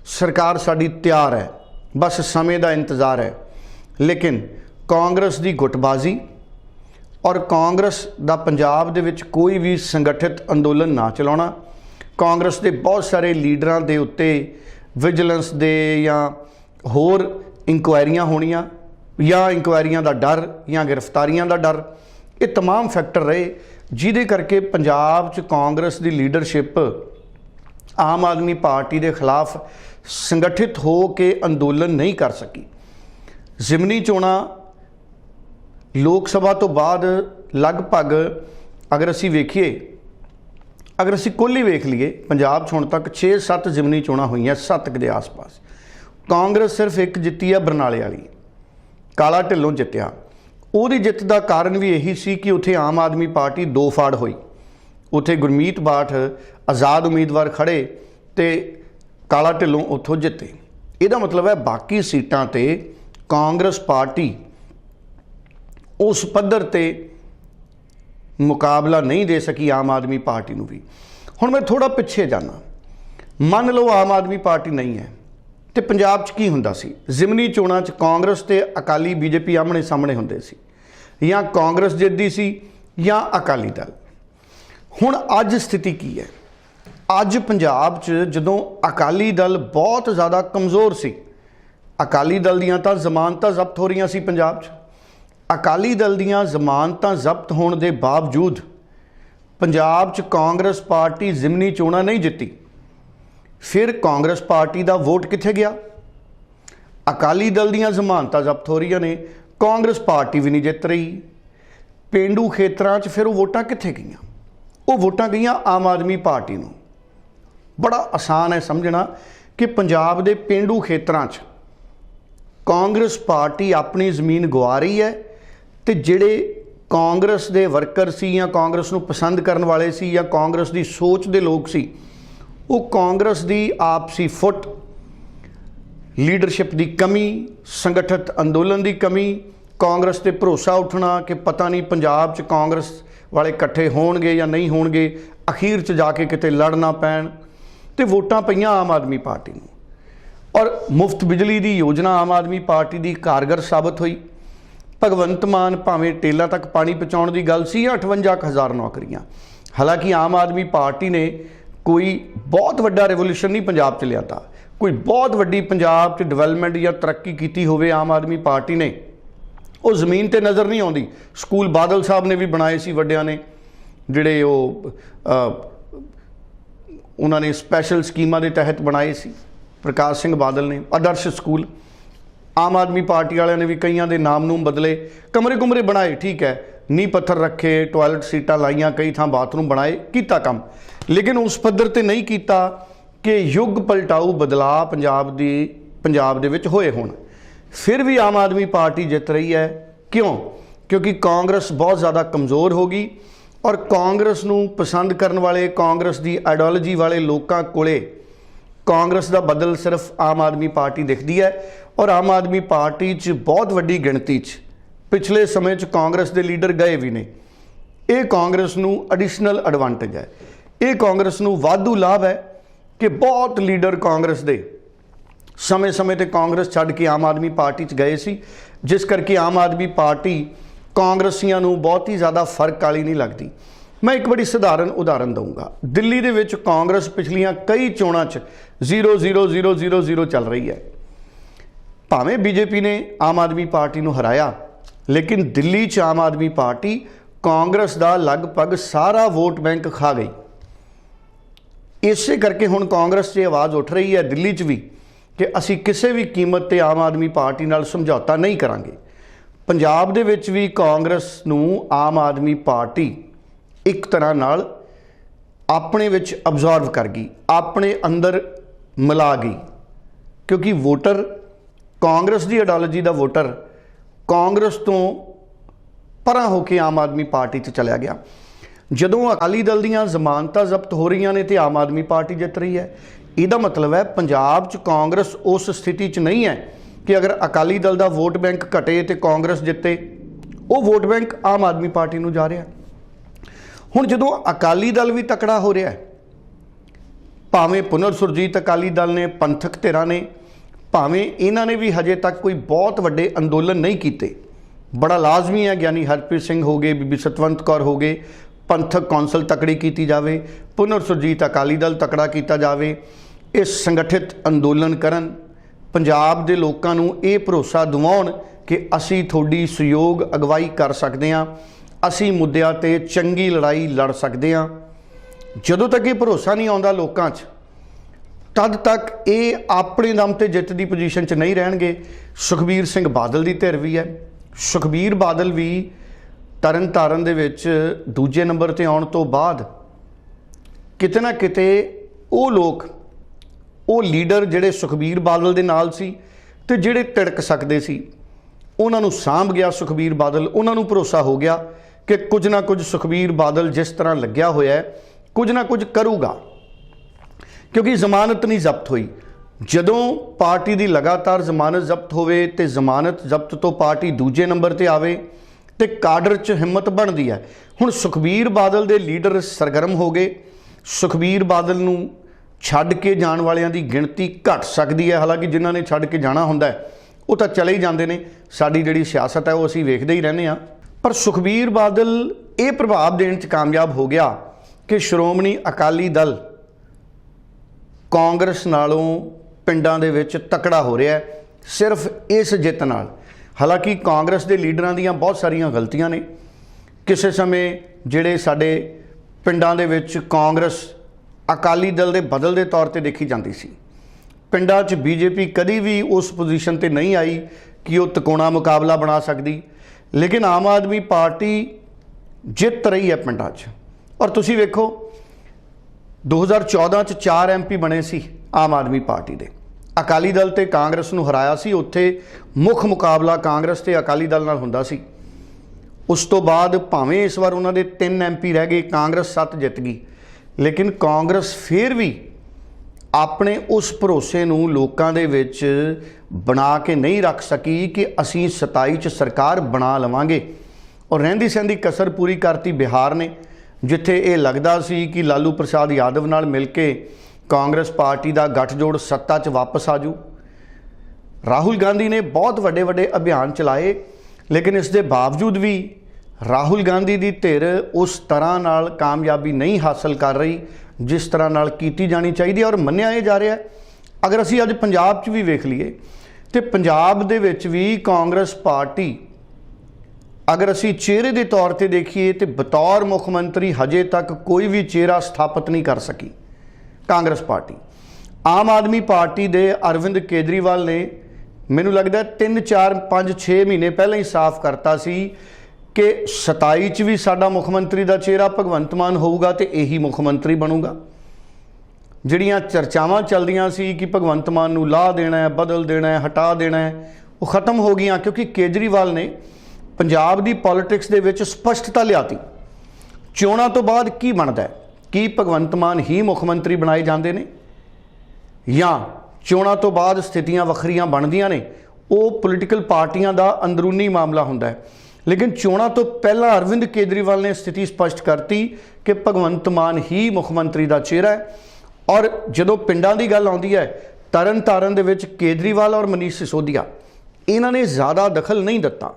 ਸਰਕਾਰ ਸਾਡੀ ਤਿਆਰ ਹੈ, ਬਸ ਸਮੇਂ ਦਾ ਇੰਤਜ਼ਾਰ ਹੈ। ਲੇਕਿਨ ਕਾਂਗਰਸ ਦੀ ਗੁੱਟਬਾਜ਼ੀ ਔਰ ਕਾਂਗਰਸ ਦਾ ਪੰਜਾਬ ਦੇ ਵਿੱਚ ਕੋਈ ਵੀ ਸੰਗਠਿਤ ਅੰਦੋਲਨ ਨਾ ਚਲਾਉਣਾ ਕਾਂਗਰਸ ਦੇ ਬਹੁਤ ਸਾਰੇ ਲੀਡਰਾਂ ਦੇ ਉੱਤੇ ਵਿਜੀਲੈਂਸ ਦੇ ਜਾਂ ਹੋਰ ਇਨਕੁਆਇਰੀਆਂ ਹੋਣੀਆਂ ਜਾਂ ਇਨਕੁਆਇਰੀਆਂ ਦਾ ਡਰ ਜਾਂ ਗ੍ਰਿਫਤਾਰੀਆਂ ਦਾ ਡਰ ਇਹ तमाम ਫੈਕਟਰ ਰਹੇ ਜਿਹਦੇ ਕਰਕੇ ਪੰਜਾਬ 'ਚ ਕਾਂਗਰਸ ਦੀ ਲੀਡਰਸ਼ਿਪ ਆਮ ਆਦਮੀ ਪਾਰਟੀ ਦੇ ਖਿਲਾਫ ਸੰਗਠਿਤ ਹੋ ਕੇ ਅੰਦੋਲਨ ਨਹੀਂ ਕਰ ਸਕੀ ਜ਼ਿਮਨੀ ਚੋਣਾਂ ਲੋਕ ਸਭਾ ਤੋਂ ਬਾਅਦ ਲਗਭਗ ਅਗਰ ਅਸੀਂ ਵੇਖੀਏ, ਅਗਰ ਅਸੀਂ ਕੁੱਲ ਹੀ ਵੇਖ ਲਈਏ, ਪੰਜਾਬ 'ਚ ਹੁਣ ਤੱਕ 6-7 ਜ਼ਿਮਨੀ ਚੋਣਾਂ ਹੋਈਆਂ 7 ਦੇ ਆਸ-ਪਾਸ। ਕਾਂਗਰਸ ਸਿਰਫ ਇੱਕ ਜਿੱਤੀ ਆ ਬਰਨਾਲੇ ਵਾਲੀ। ਕਾਲਾ ਢਿੱਲੋਂ ਜਿੱਤਿਆ। ਉਹਦੀ ਜਿੱਤ ਦਾ ਕਾਰਨ ਵੀ ਇਹੀ ਸੀ ਕਿ ਉੱਥੇ ਆਮ ਆਦਮੀ ਪਾਰਟੀ ਦੋ ਫਾੜ ਹੋਈ। ਉੱਥੇ ਗੁਰਮੀਤ ਬਾਠ ਆਜ਼ਾਦ ਉਮੀਦਵਾਰ ਖੜੇ ਤੇ ਕਾਲਾ ਢਿੱਲੋਂ ਉੱਥੋਂ ਜਿੱਤੇ। ਇਹਦਾ ਮਤਲਬ ਹੈ ਬਾਕੀ ਸੀਟਾਂ ਤੇ ਕਾਂਗਰਸ ਪਾਰਟੀ ਉਸ ਪੱਧਰ ਤੇ ਮੁਕਾਬਲਾ ਨਹੀਂ ਦੇ ਸਕੀ ਆਮ ਆਦਮੀ ਪਾਰਟੀ ਨੂੰ ਵੀ। ਹੁਣ ਮੈਂ ਥੋੜਾ ਪਿੱਛੇ ਜਾਣਾ ਮੰਨ ਲਓ ਆਮ ਆਦਮੀ ਪਾਰਟੀ ਨਹੀਂ ਹੈ। ਤੇ ਪੰਜਾਬ 'ਚ ਕੀ ਹੁੰਦਾ ਸੀ? ਜ਼ਿਮਨੀ ਚੋਣਾਂ 'ਚ ਕਾਂਗਰਸ ਤੇ ਅਕਾਲੀ ਬੀਜੇਪੀ ਆਮਣੇ ਸਾਹਮਣੇ ਹੁੰਦੇ ਸੀ। ਜਾਂ ਕਾਂਗਰਸ ਜਿੱਤਦੀ ਸੀ ਜਾਂ ਅਕਾਲੀ ਦਲ। ਹੁਣ ਅੱਜ ਸਥਿਤੀ ਕੀ ਹੈ? ਅੱਜ ਪੰਜਾਬ 'ਚ ਜਦੋਂ ਅਕਾਲੀ ਦਲ ਬਹੁਤ ਜ਼ਿਆਦਾ ਕਮਜ਼ੋਰ ਸੀ, ਅਕਾਲੀ ਦਲ ਦੀਆਂ ਤਾਂ ਜ਼ਮਾਨਤਾਂ ਜ਼ਬਤ ਹੋ ਰਹੀਆਂ ਸੀ ਪੰਜਾਬ 'ਚ। ਅਕਾਲੀ ਦਲ ਦੀਆਂ ਜ਼ਮਾਨਤਾਂ ਜ਼ਬਤ ਹੋਣ ਦੇ ਬਾਵਜੂਦ ਪੰਜਾਬ 'ਚ ਕਾਂਗਰਸ ਪਾਰਟੀ ਜ਼ਿਮਨੀ ਚੋਣਾਂ ਨਹੀਂ ਜਿੱਤੀ। ਫਿਰ ਕਾਂਗਰਸ ਪਾਰਟੀ ਦਾ ਵੋਟ ਕਿੱਥੇ ਗਿਆ? ਅਕਾਲੀ ਦਲ ਦੀਆਂ ਜ਼ਮਾਨਤਾਂ ਜ਼ਬਤ ਹੋ ਰਹੀਆਂ ਨੇ, ਕਾਂਗਰਸ ਪਾਰਟੀ ਵੀ ਨਹੀਂ ਜਿੱਤ ਰਹੀ। ਪਿੰਡੂ ਖੇਤਰਾਂ 'ਚ ਫਿਰ ਉਹ ਵੋਟਾਂ ਕਿੱਥੇ ਗਈਆਂ? ਉਹ ਵੋਟਾਂ ਗਈਆਂ ਆਮ ਆਦਮੀ ਪਾਰਟੀ ਨੂੰ। ਬੜਾ ਆਸਾਨ ਹੈ ਸਮਝਣਾ ਕਿ ਪੰਜਾਬ ਦੇ ਪਿੰਡੂ ਖੇਤਰਾਂ 'ਚ ਕਾਂਗਰਸ ਪਾਰਟੀ ਆਪਣੀ ਜ਼ਮੀਨ ਗਵਾ ਰਹੀ ਹੈ ਤੇ ਜਿਹੜੇ ਕਾਂਗਰਸ ਦੇ ਵਰਕਰ ਸੀ ਜਾਂ ਕਾਂਗਰਸ ਨੂੰ ਪਸੰਦ ਕਰਨ ਵਾਲੇ ਸੀ ਜਾਂ ਕਾਂਗਰਸ ਦੀ ਸੋਚ ਦੇ ਲੋਕ ਸੀ, ਉਹ ਕਾਂਗਰਸ ਦੀ ਆਪਸੀ ਫੁੱਟ, ਲੀਡਰਸ਼ਿਪ ਦੀ ਕਮੀ, ਸੰਗਠਿਤ ਅੰਦੋਲਨ ਦੀ ਕਮੀ, ਕਾਂਗਰਸ ਤੇ ਭਰੋਸਾ ਉੱਠਣਾ ਕਿ ਪਤਾ ਨਹੀਂ ਪੰਜਾਬ 'ਚ ਕਾਂਗਰਸ ਵਾਲੇ ਇਕੱਠੇ ਹੋਣਗੇ ਜਾਂ ਨਹੀਂ ਹੋਣਗੇ, ਅਖੀਰ 'ਚ ਜਾ ਕੇ ਕਿਤੇ ਲੜਨਾ ਪੈਣ ਤੇ ਵੋਟਾਂ ਪਈਆਂ ਆਮ ਆਦਮੀ ਪਾਰਟੀ ਨੂੰ। ਔਰ ਮੁਫਤ ਬਿਜਲੀ ਦੀ ਯੋਜਨਾ ਆਮ ਆਦਮੀ ਪਾਰਟੀ ਦੀ ਕਾਰਗਰ ਸਾਬਤ ਹੋਈ। ਭਗਵੰਤ ਮਾਨ ਭਾਵੇਂ ਟੇਲਾਂ ਤੱਕ ਪਾਣੀ ਪਹੁੰਚਾਉਣ ਦੀ ਗੱਲ ਸੀ ਜਾਂ 58000 ਨੌਕਰੀਆਂ। ਹਾਲਾਂਕਿ ਆਮ ਆਦਮੀ ਪਾਰਟੀ ਨੇ ਕੋਈ ਬਹੁਤ ਵੱਡਾ ਰੈਵੋਲੂਸ਼ਨ ਨਹੀਂ ਪੰਜਾਬ 'ਚ ਲਿਆਤਾ ਕੋਈ ਬਹੁਤ ਵੱਡੀ ਪੰਜਾਬ 'ਚ ਡਿਵੈਲਪਮੈਂਟ ਜਾਂ ਤਰੱਕੀ ਕੀਤੀ ਹੋਵੇ ਆਮ ਆਦਮੀ ਪਾਰਟੀ ਨੇ, ਉਹ ਜ਼ਮੀਨ ਤੇ ਨਜ਼ਰ ਨਹੀਂ ਆਉਂਦੀ। ਸਕੂਲ ਬਾਦਲ ਸਾਹਿਬ ਨੇ ਵੀ ਬਣਾਏ ਸੀ ਵੱਡਿਆਂ ਨੇ, ਜਿਹੜੇ ਉਹ ਉਹਨਾਂ ਨੇ ਸਪੈਸ਼ਲ ਸਕੀਮਾਂ ਦੇ ਤਹਿਤ ਬਣਾਏ ਸੀ। ਪ੍ਰਕਾਸ਼ ਸਿੰਘ ਬਾਦਲ ਨੇ ਆਦਰਸ਼ ਸਕੂਲ। ਆਮ ਆਦਮੀ ਪਾਰਟੀ ਵਾਲਿਆਂ ਨੇ ਵੀ ਕਈਆਂ ਦੇ ਨਾਮ ਨੂੰ ਬਦਲੇ ਕਮਰੇ ਕੁਮਰੇ ਬਣਾਏ, ਠੀਕ ਹੈ। ਨੀਂਹ ਪੱਥਰ ਰੱਖੇ ਟਾਇਲਟ ਸੀਟਾਂ ਲਾਈਆਂ, ਕਈ ਥਾਂ ਬਾਥਰੂਮ ਬਣਾਏ, ਕੀਤਾ ਕੰਮ। ਲੇਕਿਨ ਉਸ ਪੱਧਰ ਤੇ ਨਹੀਂ ਕੀਤਾ ਕਿ ਯੁੱਗ ਪਲਟਾਊ ਬਦਲਾਅ ਪੰਜਾਬ ਦੀ, ਪੰਜਾਬ ਦੇ ਵਿੱਚ ਹੋਏ ਹੋਣ। ਫਿਰ ਵੀ ਆਮ ਆਦਮੀ ਪਾਰਟੀ ਜਿੱਤ ਰਹੀ ਹੈ। ਕਿਉਂ? ਕਿਉਂਕਿ ਕਾਂਗਰਸ ਬਹੁਤ ਜ਼ਿਆਦਾ ਕਮਜ਼ੋਰ ਹੋ ਗਈ ਔਰ ਕਾਂਗਰਸ ਨੂੰ ਪਸੰਦ ਕਰਨ ਵਾਲੇ, ਕਾਂਗਰਸ ਦੀ ਆਈਡੀਓਲੋਜੀ ਵਾਲੇ ਲੋਕਾਂ ਕੋਲੇ ਕਾਂਗਰਸ ਦਾ ਬਦਲ ਸਿਰਫ ਆਮ ਆਦਮੀ ਪਾਰਟੀ ਦਿਖਦੀ ਹੈ। ਔਰ ਆਮ ਆਦਮੀ ਪਾਰਟੀ 'ਚ ਬਹੁਤ ਵੱਡੀ ਗਿਣਤੀ 'ਚ ਪਿਛਲੇ ਸਮੇਂ 'ਚ ਕਾਂਗਰਸ ਦੇ ਲੀਡਰ ਗਏ ਵੀ ਨੇ। ਇਹ ਕਾਂਗਰਸ ਨੂੰ ਐਡੀਸ਼ਨਲ ਐਡਵਾਂਟੇਜ ਹੈ। ਇਹ ਕਾਂਗਰਸ ਨੂੰ ਵਾਧੂ ਲਾਭ ਹੈ ਕਿ ਬਹੁਤ ਲੀਡਰ ਕਾਂਗਰਸ ਦੇ ਸਮੇਂ-ਸਮੇਂ ਤੇ ਕਾਂਗਰਸ ਛੱਡ ਕੇ ਆਮ ਆਦਮੀ ਪਾਰਟੀ 'ਚ ਗਏ ਸੀ, ਜਿਸ ਕਰਕੇ ਆਮ ਆਦਮੀ ਪਾਰਟੀ ਕਾਂਗਰਸੀਆਂ ਨੂੰ ਬਹੁਤ ਹੀ ਜ਼ਿਆਦਾ ਫ਼ਰਕ ਵਾਲੀ ਨਹੀਂ ਲੱਗਦੀ। ਮੈਂ ਇੱਕ ਬੜੀ ਸਧਾਰਨ ਉਦਾਹਰਨ ਦਊਂਗਾ। ਦਿੱਲੀ ਦੇ ਵਿੱਚ ਕਾਂਗਰਸ ਪਿਛਲੀਆਂ ਕਈ ਚੋਣਾਂ 'ਚ 00000 ਚੱਲ ਰਹੀ ਹੈ। ਭਾਵੇਂ ਬੀਜੇਪੀ ਨੇ ਆਮ ਆਦਮੀ ਪਾਰਟੀ ਨੂੰ ਹਰਾਇਆ, ਲੇਕਿਨ ਦਿੱਲੀ 'ਚ ਆਮ ਆਦਮੀ ਪਾਰਟੀ ਕਾਂਗਰਸ ਦਾ ਲਗਭਗ ਸਾਰਾ ਵੋਟ ਬੈਂਕ ਖਾ ਗਈ। ਇਸੇ ਕਰਕੇ ਹੁਣ ਕਾਂਗਰਸ 'ਚ ਆਵਾਜ਼ ਉੱਠ ਰਹੀ ਹੈ ਦਿੱਲੀ 'ਚ ਵੀ ਕਿ ਅਸੀਂ ਕਿਸੇ ਵੀ ਕੀਮਤ ਤੇ ਆਮ ਆਦਮੀ ਪਾਰਟੀ ਨਾਲ ਸਮਝੌਤਾ ਨਹੀਂ ਕਰਾਂਗੇ। ਪੰਜਾਬ ਦੇ ਵਿੱਚ ਵੀ ਕਾਂਗਰਸ ਨੂੰ ਆਮ ਆਦਮੀ ਪਾਰਟੀ ਇੱਕ ਤਰ੍ਹਾਂ ਨਾਲ ਆਪਣੇ ਵਿੱਚ ਅਬਜ਼ਰਵ ਕਰ ਗਈ, ਆਪਣੇ ਅੰਦਰ ਮਿਲਾ ਗਈ, ਕਿਉਂਕਿ ਵੋਟਰ ਕਾਂਗਰਸ ਦੀ ਆਈਡੀਓਲੋਜੀ ਦਾ ਵੋਟਰ ਕਾਂਗਰਸ ਤੋਂ ਪਰਾਂ ਹੋ ਕੇ ਆਮ ਆਦਮੀ ਪਾਰਟੀ 'ਚ ਚਲਿਆ ਗਿਆ। ਜਦੋਂ ਅਕਾਲੀ ਦਲ ਦੀਆਂ ਜ਼ਮਾਨਤਾਂ ਜ਼ਬਤ ਹੋ ਰਹੀਆਂ ਨੇ ਤੇ ਆਮ ਆਦਮੀ ਪਾਰਟੀ ਜਿੱਤ ਰਹੀ ਹੈ, ਇਹਦਾ ਮਤਲਬ ਹੈ ਪੰਜਾਬ 'ਚ ਕਾਂਗਰਸ ਉਸ ਸਥਿਤੀ 'ਚ ਨਹੀਂ ਹੈ ਕਿ ਅਗਰ ਅਕਾਲੀ ਦਲ ਦਾ ਵੋਟ ਬੈਂਕ ਘਟੇ ਤੇ ਕਾਂਗਰਸ ਜਿੱਤੇ, ਉਹ vote bank Aam Aadmi party ਨੂੰ ਜਾ ਰਿਹਾ ਹੁਣ ਜਦੋਂ ਅਕਾਲੀ ਦਲ ਵੀ ਤਕੜਾ ਹੋ ਰਿਹਾ ਹੈ, ਭਾਵੇਂ ਪੁਨਰ ਸੁਰਜੀਤ ਅਕਾਲੀ ਦਲ ਨੇ, ਪੰਥਕ ਧਿਰਾਂ ਨੇ ਭਾਵੇਂ ਇਹਨਾਂ ਨੇ ਵੀ ਹਜੇ ਤੱਕ ਕੋਈ ਬਹੁਤ ਵੱਡੇ ਅੰਦੋਲਨ ਨਹੀਂ ਕੀਤੇ। ਬੜਾ ਲਾਜ਼ਮੀ ਹੈ, ਗਿਆਨੀ ਹਰਪ੍ਰੀਤ ਸਿੰਘ ਹੋ ਗਏ, ਬੀਬੀ ਸਤਵੰਤ ਕੌਰ ਹੋ ਗਏ, ਪੰਥਕ ਕੌਂਸਲ ਤਕੜੀ ਕੀਤੀ ਜਾਵੇ, ਪੁਨਰ ਸੁਰਜੀਤ ਅਕਾਲੀ ਦਲ ਤਕੜਾ ਕੀਤਾ ਜਾਵੇ, ਇਸ ਸੰਗਠਿਤ ਅੰਦੋਲਨ ਕਰਨ, ਪੰਜਾਬ ਦੇ ਲੋਕਾਂ ਨੂੰ ਇਹ ਭਰੋਸਾ ਦਿਵਾਉਣ ਕਿ ਅਸੀਂ ਤੁਹਾਡੀ ਸਹਿਯੋਗ ਅਗਵਾਈ ਕਰ ਸਕਦੇ ਹਾਂ, ਅਸੀਂ ਮੁੱਦਿਆਂ ਤੇ ਚੰਗੀ ਲੜਾਈ ਲੜ ਸਕਦੇ ਹਾਂ। ਜਦੋਂ ਤੱਕ ਇਹ ਭਰੋਸਾ ਨਹੀਂ ਆਉਂਦਾ ਲੋਕਾਂ 'ਚ ਤਦ ਤੱਕ ਇਹ ਆਪਣੇ ਦਮ ਤੇ ਜਿੱਤ ਦੀ ਪੋਜੀਸ਼ਨ 'ਚ ਨਹੀਂ ਰਹਿਣਗੇ। ਸੁਖਬੀਰ ਸਿੰਘ ਬਾਦਲ ਦੀ ਧਿਰ ਵੀ ਹੈ। ਸੁਖਬੀਰ ਬਾਦਲ ਵੀ ਤਰਨ ਤਾਰਨ ਦੇ ਵਿੱਚ ਦੂਜੇ ਨੰਬਰ ਤੇ ਆਉਣ ਤੋਂ ਬਾਅਦ ਕਿਤੇ ਨਾ ਕਿਤੇ ਉਹ ਲੋਕ, ਉਹ ਲੀਡਰ ਜਿਹੜੇ ਸੁਖਬੀਰ ਬਾਦਲ ਦੇ ਨਾਲ ਸੀ ਤੇ ਜਿਹੜੇ ਤਿੜਕ ਸਕਦੇ ਸੀ, ਉਹਨਾਂ ਨੂੰ ਸਾਂਭ ਗਿਆ ਸੁਖਬੀਰ ਬਾਦਲ, ਉਹਨਾਂ ਨੂੰ ਭਰੋਸਾ ਹੋ ਗਿਆ ਕਿ ਕੁਝ ਨਾ ਕੁਝ ਸੁਖਬੀਰ ਬਾਦਲ ਜਿਸ ਤਰ੍ਹਾਂ ਲੱਗਿਆ ਹੋਇਆ ਕੁਝ ਨਾ ਕੁਝ ਕਰੂਗਾ। ਕਿਉਂਕਿ ਜ਼ਮਾਨਤ ਨਹੀਂ ਜ਼ਬਤ ਹੋਈ। ਜਦੋਂ ਪਾਰਟੀ ਦੀ ਲਗਾਤਾਰ ਜ਼ਮਾਨਤ ਜ਼ਬਤ ਹੋਵੇ ਤੇ ਜ਼ਮਾਨਤ ਜ਼ਬਤ ਤੋਂ ਪਾਰਟੀ ਦੂਜੇ ਨੰਬਰ ਤੇ ਆਵੇ ਤੇ ਕਾਡਰ 'ਚ ਹਿੰਮਤ ਬਣਦੀ ਹੈ। ਹੁਣ ਸੁਖਬੀਰ ਬਾਦਲ ਦੇ ਲੀਡਰ ਸਰਗਰਮ ਹੋ ਗਏ। ਸੁਖਬੀਰ ਬਾਦਲ ਨੂੰ ਛੱਡ ਕੇ ਜਾਣ ਵਾਲਿਆਂ ਦੀ ਗਿਣਤੀ ਘਟ ਸਕਦੀ ਹੈ। ਹਾਲਾਂਕਿ ਜਿਨ੍ਹਾਂ ਨੇ ਛੱਡ ਕੇ ਜਾਣਾ ਹੁੰਦਾ ਹੈ, ਉਹ ਤਾਂ ਚਲੇ ਹੀ ਜਾਂਦੇ ਨੇ। ਸਾਡੀ ਜਿਹੜੀ ਸਿਆਸਤ ਹੈ, ਉਹ ਅਸੀਂ ਵੇਖਦੇ ਹੀ ਰਹਿੰਦੇ ਹਾਂ। ਪਰ ਸੁਖਬੀਰ ਬਾਦਲ ਇਹ ਪ੍ਰਭਾਵ ਦੇਣ 'ਚ ਕਾਮਯਾਬ ਹੋ ਗਿਆ ਕਿ ਸ਼੍ਰੋਮਣੀ ਅਕਾਲੀ ਦਲ ਕਾਂਗਰਸ ਨਾਲੋਂ ਪਿੰਡਾਂ ਦੇ ਵਿੱਚ ਤਕੜਾ ਹੋ ਰਿਹਾ ਹੈ। ਸਿਰਫ ਇਸ ਜਿੱਤ ਨਾਲ। ਹਾਲਾਂਕਿ ਕਾਂਗਰਸ ਦੇ ਲੀਡਰਾਂ ਦੀਆਂ ਬਹੁਤ ਸਾਰੀਆਂ ਗਲਤੀਆਂ ਨੇ। ਕਿਸੇ ਸਮੇਂ ਜਿਹੜੇ ਸਾਡੇ ਪਿੰਡਾਂ ਦੇ ਵਿੱਚ ਕਾਂਗਰਸ ਅਕਾਲੀ ਦਲ ਦੇ ਬਦਲ ਦੇ ਤੌਰ ਤੇ ਦੇਖੀ ਜਾਂਦੀ ਸੀ। ਪਿੰਡਾਂ 'ਚ ਬੀਜੇਪੀ ਕਦੀ ਵੀ ਉਸ ਪੋਜੀਸ਼ਨ ਤੇ ਨਹੀਂ ਆਈ ਕਿ ਉਹ ਤਕੋਣਾ ਮੁਕਾਬਲਾ ਬਣਾ ਸਕਦੀ। ਲੇਕਿਨ ਆਮ ਆਦਮੀ ਪਾਰਟੀ ਜਿੱਤ ਰਹੀ ਹੈ ਪਿੰਡਾਂ 'ਚ। ਔਰ ਤੁਸੀਂ ਵੇਖੋ 2014 ਚ 4 ਐਮਪੀ ਬਣੇ ਸੀ ਆਮ ਆਦਮੀ ਪਾਰਟੀ ਦੇ। ਅਕਾਲੀ ਦਲ ਤੇ ਕਾਂਗਰਸ ਨੂੰ ਹਰਾਇਆ ਸੀ, ਉੱਥੇ ਮੁੱਖ ਮੁਕਾਬਲਾ ਕਾਂਗਰਸ ਤੇ ਅਕਾਲੀ ਦਲ ਨਾਲ ਹੁੰਦਾ ਸੀ। ਉਸ ਤੋਂ ਬਾਅਦ ਭਾਵੇਂ ਇਸ ਵਾਰ ਉਹਨਾਂ ਦੇ 3 ਐਮਪੀ ਰਹਿ ਗਏ, ਕਾਂਗਰਸ 7 ਜਿੱਤ ਗਈ। ਲੇਕਿਨ ਕਾਂਗਰਸ ਫੇਰ ਵੀ ਆਪਣੇ ਉਸ ਭਰੋਸੇ ਨੂੰ ਲੋਕਾਂ ਦੇ ਵਿੱਚ ਬਣਾ ਕੇ ਨਹੀਂ ਰੱਖ ਸਕੀ ਕਿ ਅਸੀਂ 27 ਚ ਸਰਕਾਰ ਬਣਾ ਲਵਾਂਗੇ। ਔਰ ਰਹਿੰਦੀ ਸਹਿੰਦੀ ਕਸਰ ਪੂਰੀ ਕਰਤੀ ਬਿਹਾਰ ਨੇ। ਜਿੱਥੇ ਇਹ ਲੱਗਦਾ ਸੀ ਕਿ ਲਾਲੂ ਪ੍ਰਸਾਦ ਯਾਦਵ ਨਾਲ ਮਿਲ ਕੇ ਕਾਂਗਰਸ ਪਾਰਟੀ ਦਾ ਗੱਠਜੋੜ ਸੱਤਾ 'ਚ ਵਾਪਸ ਆਜੂ। ਰਾਹੁਲ ਗਾਂਧੀ ਨੇ ਬਹੁਤ ਵੱਡੇ ਵੱਡੇ ਅਭਿਆਨ ਚਲਾਏ, ਲੇਕਿਨ ਇਸ ਦੇ ਬਾਵਜੂਦ ਵੀ ਰਾਹੁਲ ਗਾਂਧੀ ਦੀ ਧਿਰ ਉਸ ਤਰ੍ਹਾਂ ਨਾਲ ਕਾਮਯਾਬੀ ਨਹੀਂ ਹਾਸਲ ਕਰ ਰਹੀ ਜਿਸ ਤਰ੍ਹਾਂ ਨਾਲ ਕੀਤੀ ਜਾਣੀ ਚਾਹੀਦੀ ਹੈ ਔਰ ਮੰਨਿਆ ਇਹ ਜਾ ਰਿਹਾ ਹੈ। ਅਗਰ ਅਸੀਂ ਅੱਜ ਪੰਜਾਬ 'ਚ ਵੀ ਵੇਖ ਲਈਏ, ਤੇ ਪੰਜਾਬ ਦੇ ਵਿੱਚ ਵੀ ਕਾਂਗਰਸ ਪਾਰਟੀ ਅਗਰ ਅਸੀਂ ਚਿਹਰੇ ਦੇ ਤੌਰ ਤੇ ਦੇਖੀਏ ਤੇ ਬਤੌਰ ਮੁੱਖ ਮੰਤਰੀ ਹਜੇ ਤੱਕ ਕੋਈ ਵੀ ਚਿਹਰਾ ਸਥਾਪਿਤ ਨਹੀਂ ਕਰ ਸਕੀ। ਕਾਂਗਰਸ ਪਾਰਟੀ। ਆਮ ਆਦਮੀ ਪਾਰਟੀ ਦੇ ਅਰਵਿੰਦ ਕੇਜਰੀਵਾਲ ਨੇ ਮੈਨੂੰ ਲੱਗਦਾ 3 4 5 6 ਮਹੀਨੇ ਪਹਿਲਾਂ ਹੀ ਸਾਫ਼ ਕਰਤਾ ਸੀ ਕਿ 27 ਚ ਵੀ ਸਾਡਾ ਮੁੱਖ ਮੰਤਰੀ ਦਾ ਚਿਹਰਾ ਭਗਵੰਤ ਮਾਨ ਹੋਊਗਾ ਤੇ ਇਹੀ ਮੁੱਖ ਮੰਤਰੀ ਬਣੂਗਾ। ਜਿਹੜੀਆਂ ਚਰਚਾਵਾਂ ਚੱਲਦੀਆਂ ਸੀ ਕਿ ਭਗਵੰਤ ਮਾਨ ਨੂੰ ਲਾਹ ਦੇਣਾ ਹੈ, ਬਦਲ ਦੇਣਾ ਹੈ, ਹਟਾ ਦੇਣਾ ਹੈ, ਉਹ ਖਤਮ ਹੋ ਗਈਆਂ ਕਿਉਂਕਿ ਕੇਜਰੀਵਾਲ ਨੇ ਪੰਜਾਬ ਦੀ ਪੋਲਿਟਿਕਸ ਦੇ ਵਿੱਚ ਸਪਸ਼ਟਤਾ ਲਿਆਤੀ। ਚੋਣਾਂ ਤੋਂ ਬਾਅਦ ਕੀ ਬਣਦਾ ਹੈ? ਕੀ ਭਗਵੰਤ ਮਾਨ ਹੀ ਮੁੱਖ ਮੰਤਰੀ ਬਣਾਏ ਜਾਂਦੇ ਨੇ? ਜਾਂ ਚੋਣਾਂ ਤੋਂ ਬਾਅਦ ਸਥਿਤੀਆਂ ਵੱਖਰੀਆਂ ਬਣਦੀਆਂ ਨੇ? ਉਹ ਪੋਲੀਟੀਕਲ ਪਾਰਟੀਆਂ ਦਾ ਅੰਦਰੂਨੀ ਮਾਮਲਾ ਹੁੰਦਾ ਹੈ। ਲੇਕਿਨ ਚੋਣਾਂ ਤੋਂ ਪਹਿਲਾਂ ਅਰਵਿੰਦ ਕੇਜਰੀਵਾਲ ਨੇ ਸਥਿਤੀ ਸਪਸ਼ਟ ਕਰਤੀ ਕਿ ਭਗਵੰਤ ਮਾਨ ਹੀ ਮੁੱਖ ਮੰਤਰੀ ਦਾ ਚਿਹਰਾ ਹੈ। ਔਰ ਜਦੋਂ ਪਿੰਡਾਂ ਦੀ ਗੱਲ ਆਉਂਦੀ ਹੈ ਤਰਨ ਤਾਰਨ ਦੇ ਵਿੱਚ ਕੇਜਰੀਵਾਲ ਔਰ ਮਨੀਸ਼ ਸਿਸੋਦੀਆ, ਇਹਨਾਂ ਨੇ ਜ਼ਿਆਦਾ ਦਖਲ ਨਹੀਂ ਦਿੱਤਾ।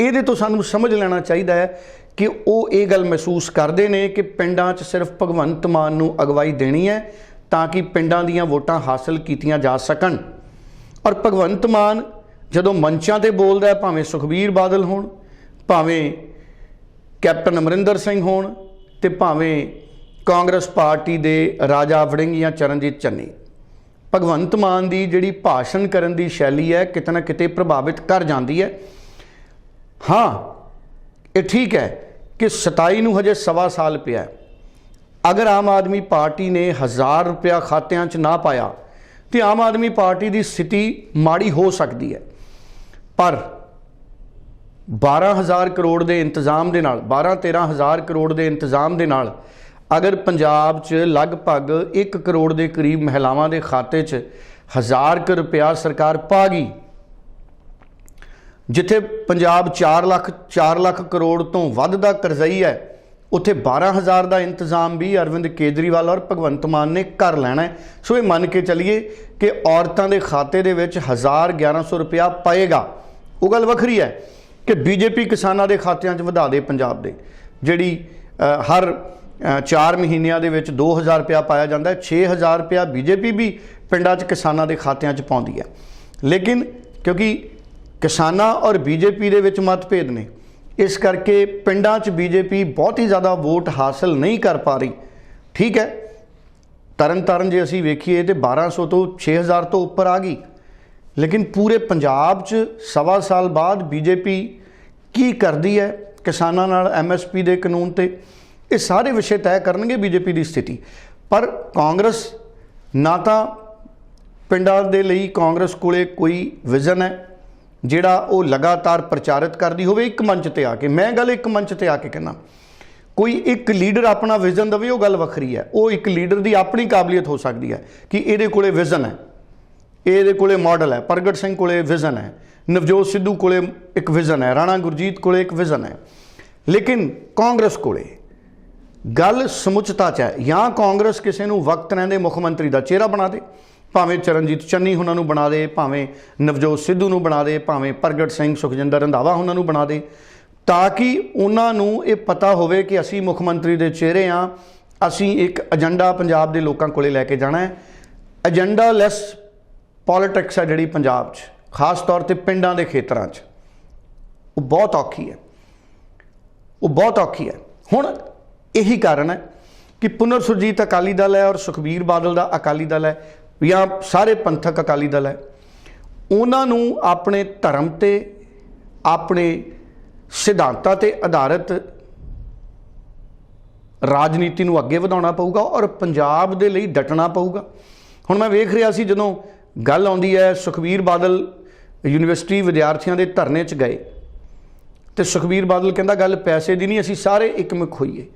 ਇਹਦੇ ਤੋਂ ਸਾਨੂੰ ਸਮਝ ਲੈਣਾ ਚਾਹੀਦਾ ਹੈ ਕਿ ਉਹ ਇਹ ਗੱਲ ਮਹਿਸੂਸ ਕਰਦੇ ਨੇ ਕਿ ਪਿੰਡਾਂ 'ਚ ਸਿਰਫ ਭਗਵੰਤ ਮਾਨ ਨੂੰ ਅਗਵਾਈ ਦੇਣੀ ਹੈ ਤਾਂ ਕਿ ਪਿੰਡਾਂ ਦੀਆਂ ਵੋਟਾਂ ਹਾਸਲ ਕੀਤੀਆਂ ਜਾ ਸਕਣ। ਔਰ ਭਗਵੰਤ ਮਾਨ ਜਦੋਂ ਮੰਚਾਂ ਤੇ ਬੋਲਦਾ ਹੈ, ਭਾਵੇਂ ਸੁਖਬੀਰ ਬਾਦਲ ਹੋਣ, ਭਾਵੇਂ ਕੈਪਟਨ ਅਮਰਿੰਦਰ ਸਿੰਘ ਹੋਣ ਤੇ ਭਾਵੇਂ ਕਾਂਗਰਸ ਪਾਰਟੀ ਦੇ ਰਾਜਾ ਵੜਿੰਗ ਜਾਂ ਚਰਨਜੀਤ ਚੰਨੀ। ਭਗਵੰਤ ਮਾਨ ਦੀ ਜਿਹੜੀ ਭਾਸ਼ਣ ਕਰਨ ਦੀ ਸ਼ੈਲੀ ਹੈ, ਕਿਤੇ ਨਾ ਕਿਤੇ ਪ੍ਰਭਾਵਿਤ ਕਰ ਜਾਂਦੀ ਹੈ। ਹਾਂ, ਇਹ ਠੀਕ ਹੈ ਕਿ 27 ਨੂੰ ਹਜੇ ਸਵਾ ਸਾਲ ਪਿਆ ਹੈ। ਅਗਰ ਆਮ ਆਦਮੀ ਪਾਰਟੀ ਨੇ 1000 ਰੁਪਇਆ ਖਾਤਿਆਂ 'ਚ ਨਾ ਪਾਇਆ, ਤੇ ਆਮ ਆਦਮੀ ਪਾਰਟੀ ਦੀ ਸਥਿਤੀ ਮਾੜੀ ਹੋ ਸਕਦੀ ਹੈ। ਪਰ 12000 ਕਰੋੜ ਦੇ ਇੰਤਜ਼ਾਮ ਦੇ ਨਾਲ 12 13000 ਕਰੋੜ ਦੇ ਇੰਤਜ਼ਾਮ ਦੇ ਨਾਲ, ਅਗਰ ਪੰਜਾਬ 'ਚ ਲਗਭਗ 1 ਕਰੋੜ ਦੇ ਕਰੀਬ ਮਹਿਲਾਵਾਂ ਦੇ ਖਾਤੇ 'ਚ 1000 ਕੁ ਰੁਪਇਆ ਸਰਕਾਰ ਪਾ ਗਈ ਜਿੱਥੇ ਪੰਜਾਬ 4 ਲੱਖ 4 ਲੱਖ ਕਰੋੜ ਤੋਂ ਵੱਧ ਦਾ ਕਰਜ਼ਈ ਹੈ ਉੱਥੇ 12000 ਦਾ ਇੰਤਜ਼ਾਮ ਵੀ ਅਰਵਿੰਦ ਕੇਜਰੀਵਾਲ ਔਰ ਭਗਵੰਤ ਮਾਨ ਨੇ ਕਰ ਲੈਣਾ ਹੈ। ਸੋ ਇਹ ਮੰਨ ਕੇ ਚੱਲੀਏ ਕਿ ਔਰਤਾਂ ਦੇ ਖਾਤੇ ਦੇ ਵਿੱਚ 1000 1100 ਰੁਪਇਆ ਪਏਗਾ। ਉਹ ਗੱਲ ਵੱਖਰੀ ਹੈ ਕਿ ਬੀਜੇਪੀ ਕਿਸਾਨਾਂ ਦੇ ਖਾਤਿਆਂ 'ਚ ਵਧਾ ਦੇ ਪੰਜਾਬ ਦੇ, ਜਿਹੜੀ ਹਰ 4 ਮਹੀਨਿਆਂ ਦੇ ਵਿੱਚ 2000 ਰੁਪਇਆ ਪਾਇਆ ਜਾਂਦਾ ਹੈ 6000 ਰੁਪਇਆ ਬੀਜੇਪੀ ਵੀ ਪਿੰਡਾਂ 'ਚ ਕਿਸਾਨਾਂ ਦੇ ਖਾਤਿਆਂ 'ਚ ਪਾਉਂਦੀ ਹੈ। ਲੇਕਿਨ ਕਿਉਂਕਿ ਕਿਸਾਨਾਂ ਔਰ ਬੀਜੇਪੀ ਦੇ ਵਿੱਚ ਮਤਭੇਦ ਨੇ। ਇਸ ਕਰਕੇ ਪਿੰਡਾਂ 'ਚ ਬੀਜੇਪੀ ਬਹੁਤ ਹੀ ਜ਼ਿਆਦਾ ਵੋਟ ਹਾਸਲ ਨਹੀਂ ਕਰ ਪਾ ਰਹੀ। ਠੀਕ ਹੈ। ਤਰਨ ਤਾਰਨ ਜੇ ਅਸੀਂ ਵੇਖੀਏ ਤੇ 1200 ਤੋਂ 6000 ਤੋਂ ਉੱਪਰ ਆ ਗਈ। ਲੇਕਿਨ ਪੂਰੇ ਪੰਜਾਬ 'ਚ ਸਵਾ ਸਾਲ ਬਾਅਦ ਬੀਜੇਪੀ ਕੀ ਕਰਦੀ ਹੈ ਕਿਸਾਨਾਂ ਨਾਲ ਐਮਐਸਪੀ ਦੇ ਕਾਨੂੰਨ ਤੇ? ਇਹ ਸਾਰੇ ਵਿਸ਼ੇ ਤੈਅ ਕਰਨਗੇ ਬੀਜੇਪੀ ਦੀ ਸਥਿਤੀ। ਪਰ ਕਾਂਗਰਸ ਨਾ ਤਾਂ ਪਿੰਡਾਂ ਦੇ ਲਈ ਕਾਂਗਰਸ ਕੋਲੇ ਕੋਈ ਵਿਜ਼ਨ ਹੈ ਜਿਹੜਾ ਉਹ ਲਗਾਤਾਰ ਪ੍ਰਚਾਰਿਤ ਕਰਦੀ ਹੋਵੇ, ਇੱਕ ਮੰਚ ਤੇ ਆ ਕੇ। ਮੈਂ ਗੱਲ ਇੱਕ ਮੰਚ ਤੇ ਆ ਕੇ ਕਹਿੰਦਾ, ਕੋਈ ਇੱਕ ਲੀਡਰ ਆਪਣਾ ਵਿਜ਼ਨ ਦਵੇ, ਉਹ ਗੱਲ ਵੱਖਰੀ ਹੈ। ਉਹ ਇੱਕ ਲੀਡਰ ਦੀ ਆਪਣੀ ਕਾਬਲੀਅਤ ਹੋ ਸਕਦੀ ਹੈ ਕਿ ਇਹਦੇ ਕੋਲੇ ਵਿਜ਼ਨ ਹੈ। ਇਹਦੇ ਕੋਲੇ ਮਾਡਲ ਹੈ। ਪ੍ਰਗਟ ਸਿੰਘ ਕੋਲੇ ਵਿਜ਼ਨ ਹੈ। ਨਵਜੋਤ ਸਿੱਧੂ ਕੋਲੇ ਇੱਕ ਵਿਜ਼ਨ ਹੈ। ਰਾਣਾ ਗੁਰਜੀਤ ਕੋਲੇ ਇੱਕ ਵਿਜ਼ਨ ਹੈ। ਲੇਕਿਨ ਕਾਂਗਰਸ ਕੋਲੇ ਗੱਲ ਸਮੁੱਚਤਾ ਚ ਹੈ। ਜਾਂ ਕਾਂਗਰਸ ਕਿਸੇ ਨੂੰ ਵਕਤ ਰਹਿੰਦੇ ਮੁੱਖ ਮੰਤਰੀ ਦਾ ਚਿਹਰਾ ਬਣਾ ਦੇ। ਭਾਵੇਂ ਚਰਨਜੀਤ ਚੰਨੀ ਉਹਨਾਂ ਨੂੰ ਬਣਾ ਦੇ, ਭਾਵੇਂ ਨਵਜੋਤ ਸਿੱਧੂ ਨੂੰ ਬਣਾ ਦੇ, ਭਾਵੇਂ ਪ੍ਰਗਟ ਸਿੰਘ ਸੁਖਜਿੰਦਰ ਰੰਧਾਵਾ ਉਹਨਾਂ ਨੂੰ ਬਣਾ ਦੇ, ਤਾਂ ਕਿ ਉਹਨਾਂ ਨੂੰ ਇਹ ਪਤਾ ਹੋਵੇ ਕਿ ਅਸੀਂ ਮੁੱਖ ਮੰਤਰੀ ਦੇ ਚਿਹਰੇ ਆ, ਅਸੀਂ ਇੱਕ ਏਜੰਡਾ ਪੰਜਾਬ ਦੇ ਲੋਕਾਂ ਕੋਲੇ ਲੈ ਕੇ ਜਾਣਾ ਹੈ। ਏਜੰਡਾ ਲੈਸ ਪੋਲਿਟਿਕਸ ਹੈ ਜਿਹੜੀ ਪੰਜਾਬ 'ਚ, ਖਾਸ ਤੌਰ ਤੇ ਪਿੰਡਾਂ ਦੇ ਖੇਤਰਾਂ 'ਚ। ਉਹ ਬਹੁਤ ਔਖੀ ਹੈ। ਉਹ ਬਹੁਤ ਔਖੀ ਹੈ। ਹੁਣ ਇਹੀ ਕਾਰਨ ਹੈ ਕਿ ਪੁਨਰ ਸੁਰਜੀਤ ਅਕਾਲੀ ਦਲ ਹੈ ਔਰ ਸੁਖਬੀਰ ਬਾਦਲ ਦਾ ਅਕਾਲੀ ਦਲ ਹੈ। ਜਾਂ ਸਾਰੇ ਪੰਥਕ ਅਕਾਲੀ ਦਲ ਹੈ। ਉਹਨਾਂ ਨੂੰ ਆਪਣੇ ਧਰਮ ਤੇ, ਆਪਣੇ ਸਿਧਾਂਤਾਂ ਤੇ ਆਧਾਰਿਤ ਰਾਜਨੀਤੀ ਨੂੰ ਅੱਗੇ ਵਧਾਉਣਾ ਪਊਗਾ ਔਰ ਪੰਜਾਬ ਦੇ ਲਈ ਡਟਣਾ ਪਊਗਾ। ਹੁਣ ਮੈਂ ਵੇਖ ਰਿਹਾ ਸੀ ਜਦੋਂ ਗੱਲ ਆਉਂਦੀ ਹੈ, ਸੁਖਬੀਰ ਬਾਦਲ ਯੂਨੀਵਰਸਿਟੀ ਵਿਦਿਆਰਥੀਆਂ ਦੇ ਧਰਨੇ 'ਚ ਗਏ। ਤੇ ਸੁਖਬੀਰ ਬਾਦਲ ਕਹਿੰਦਾ, ਗੱਲ ਪੈਸੇ ਦੀ ਨਹੀਂ, ਅਸੀਂ ਸਾਰੇ ਇੱਕਮੁਖ ਹੋਈਏ।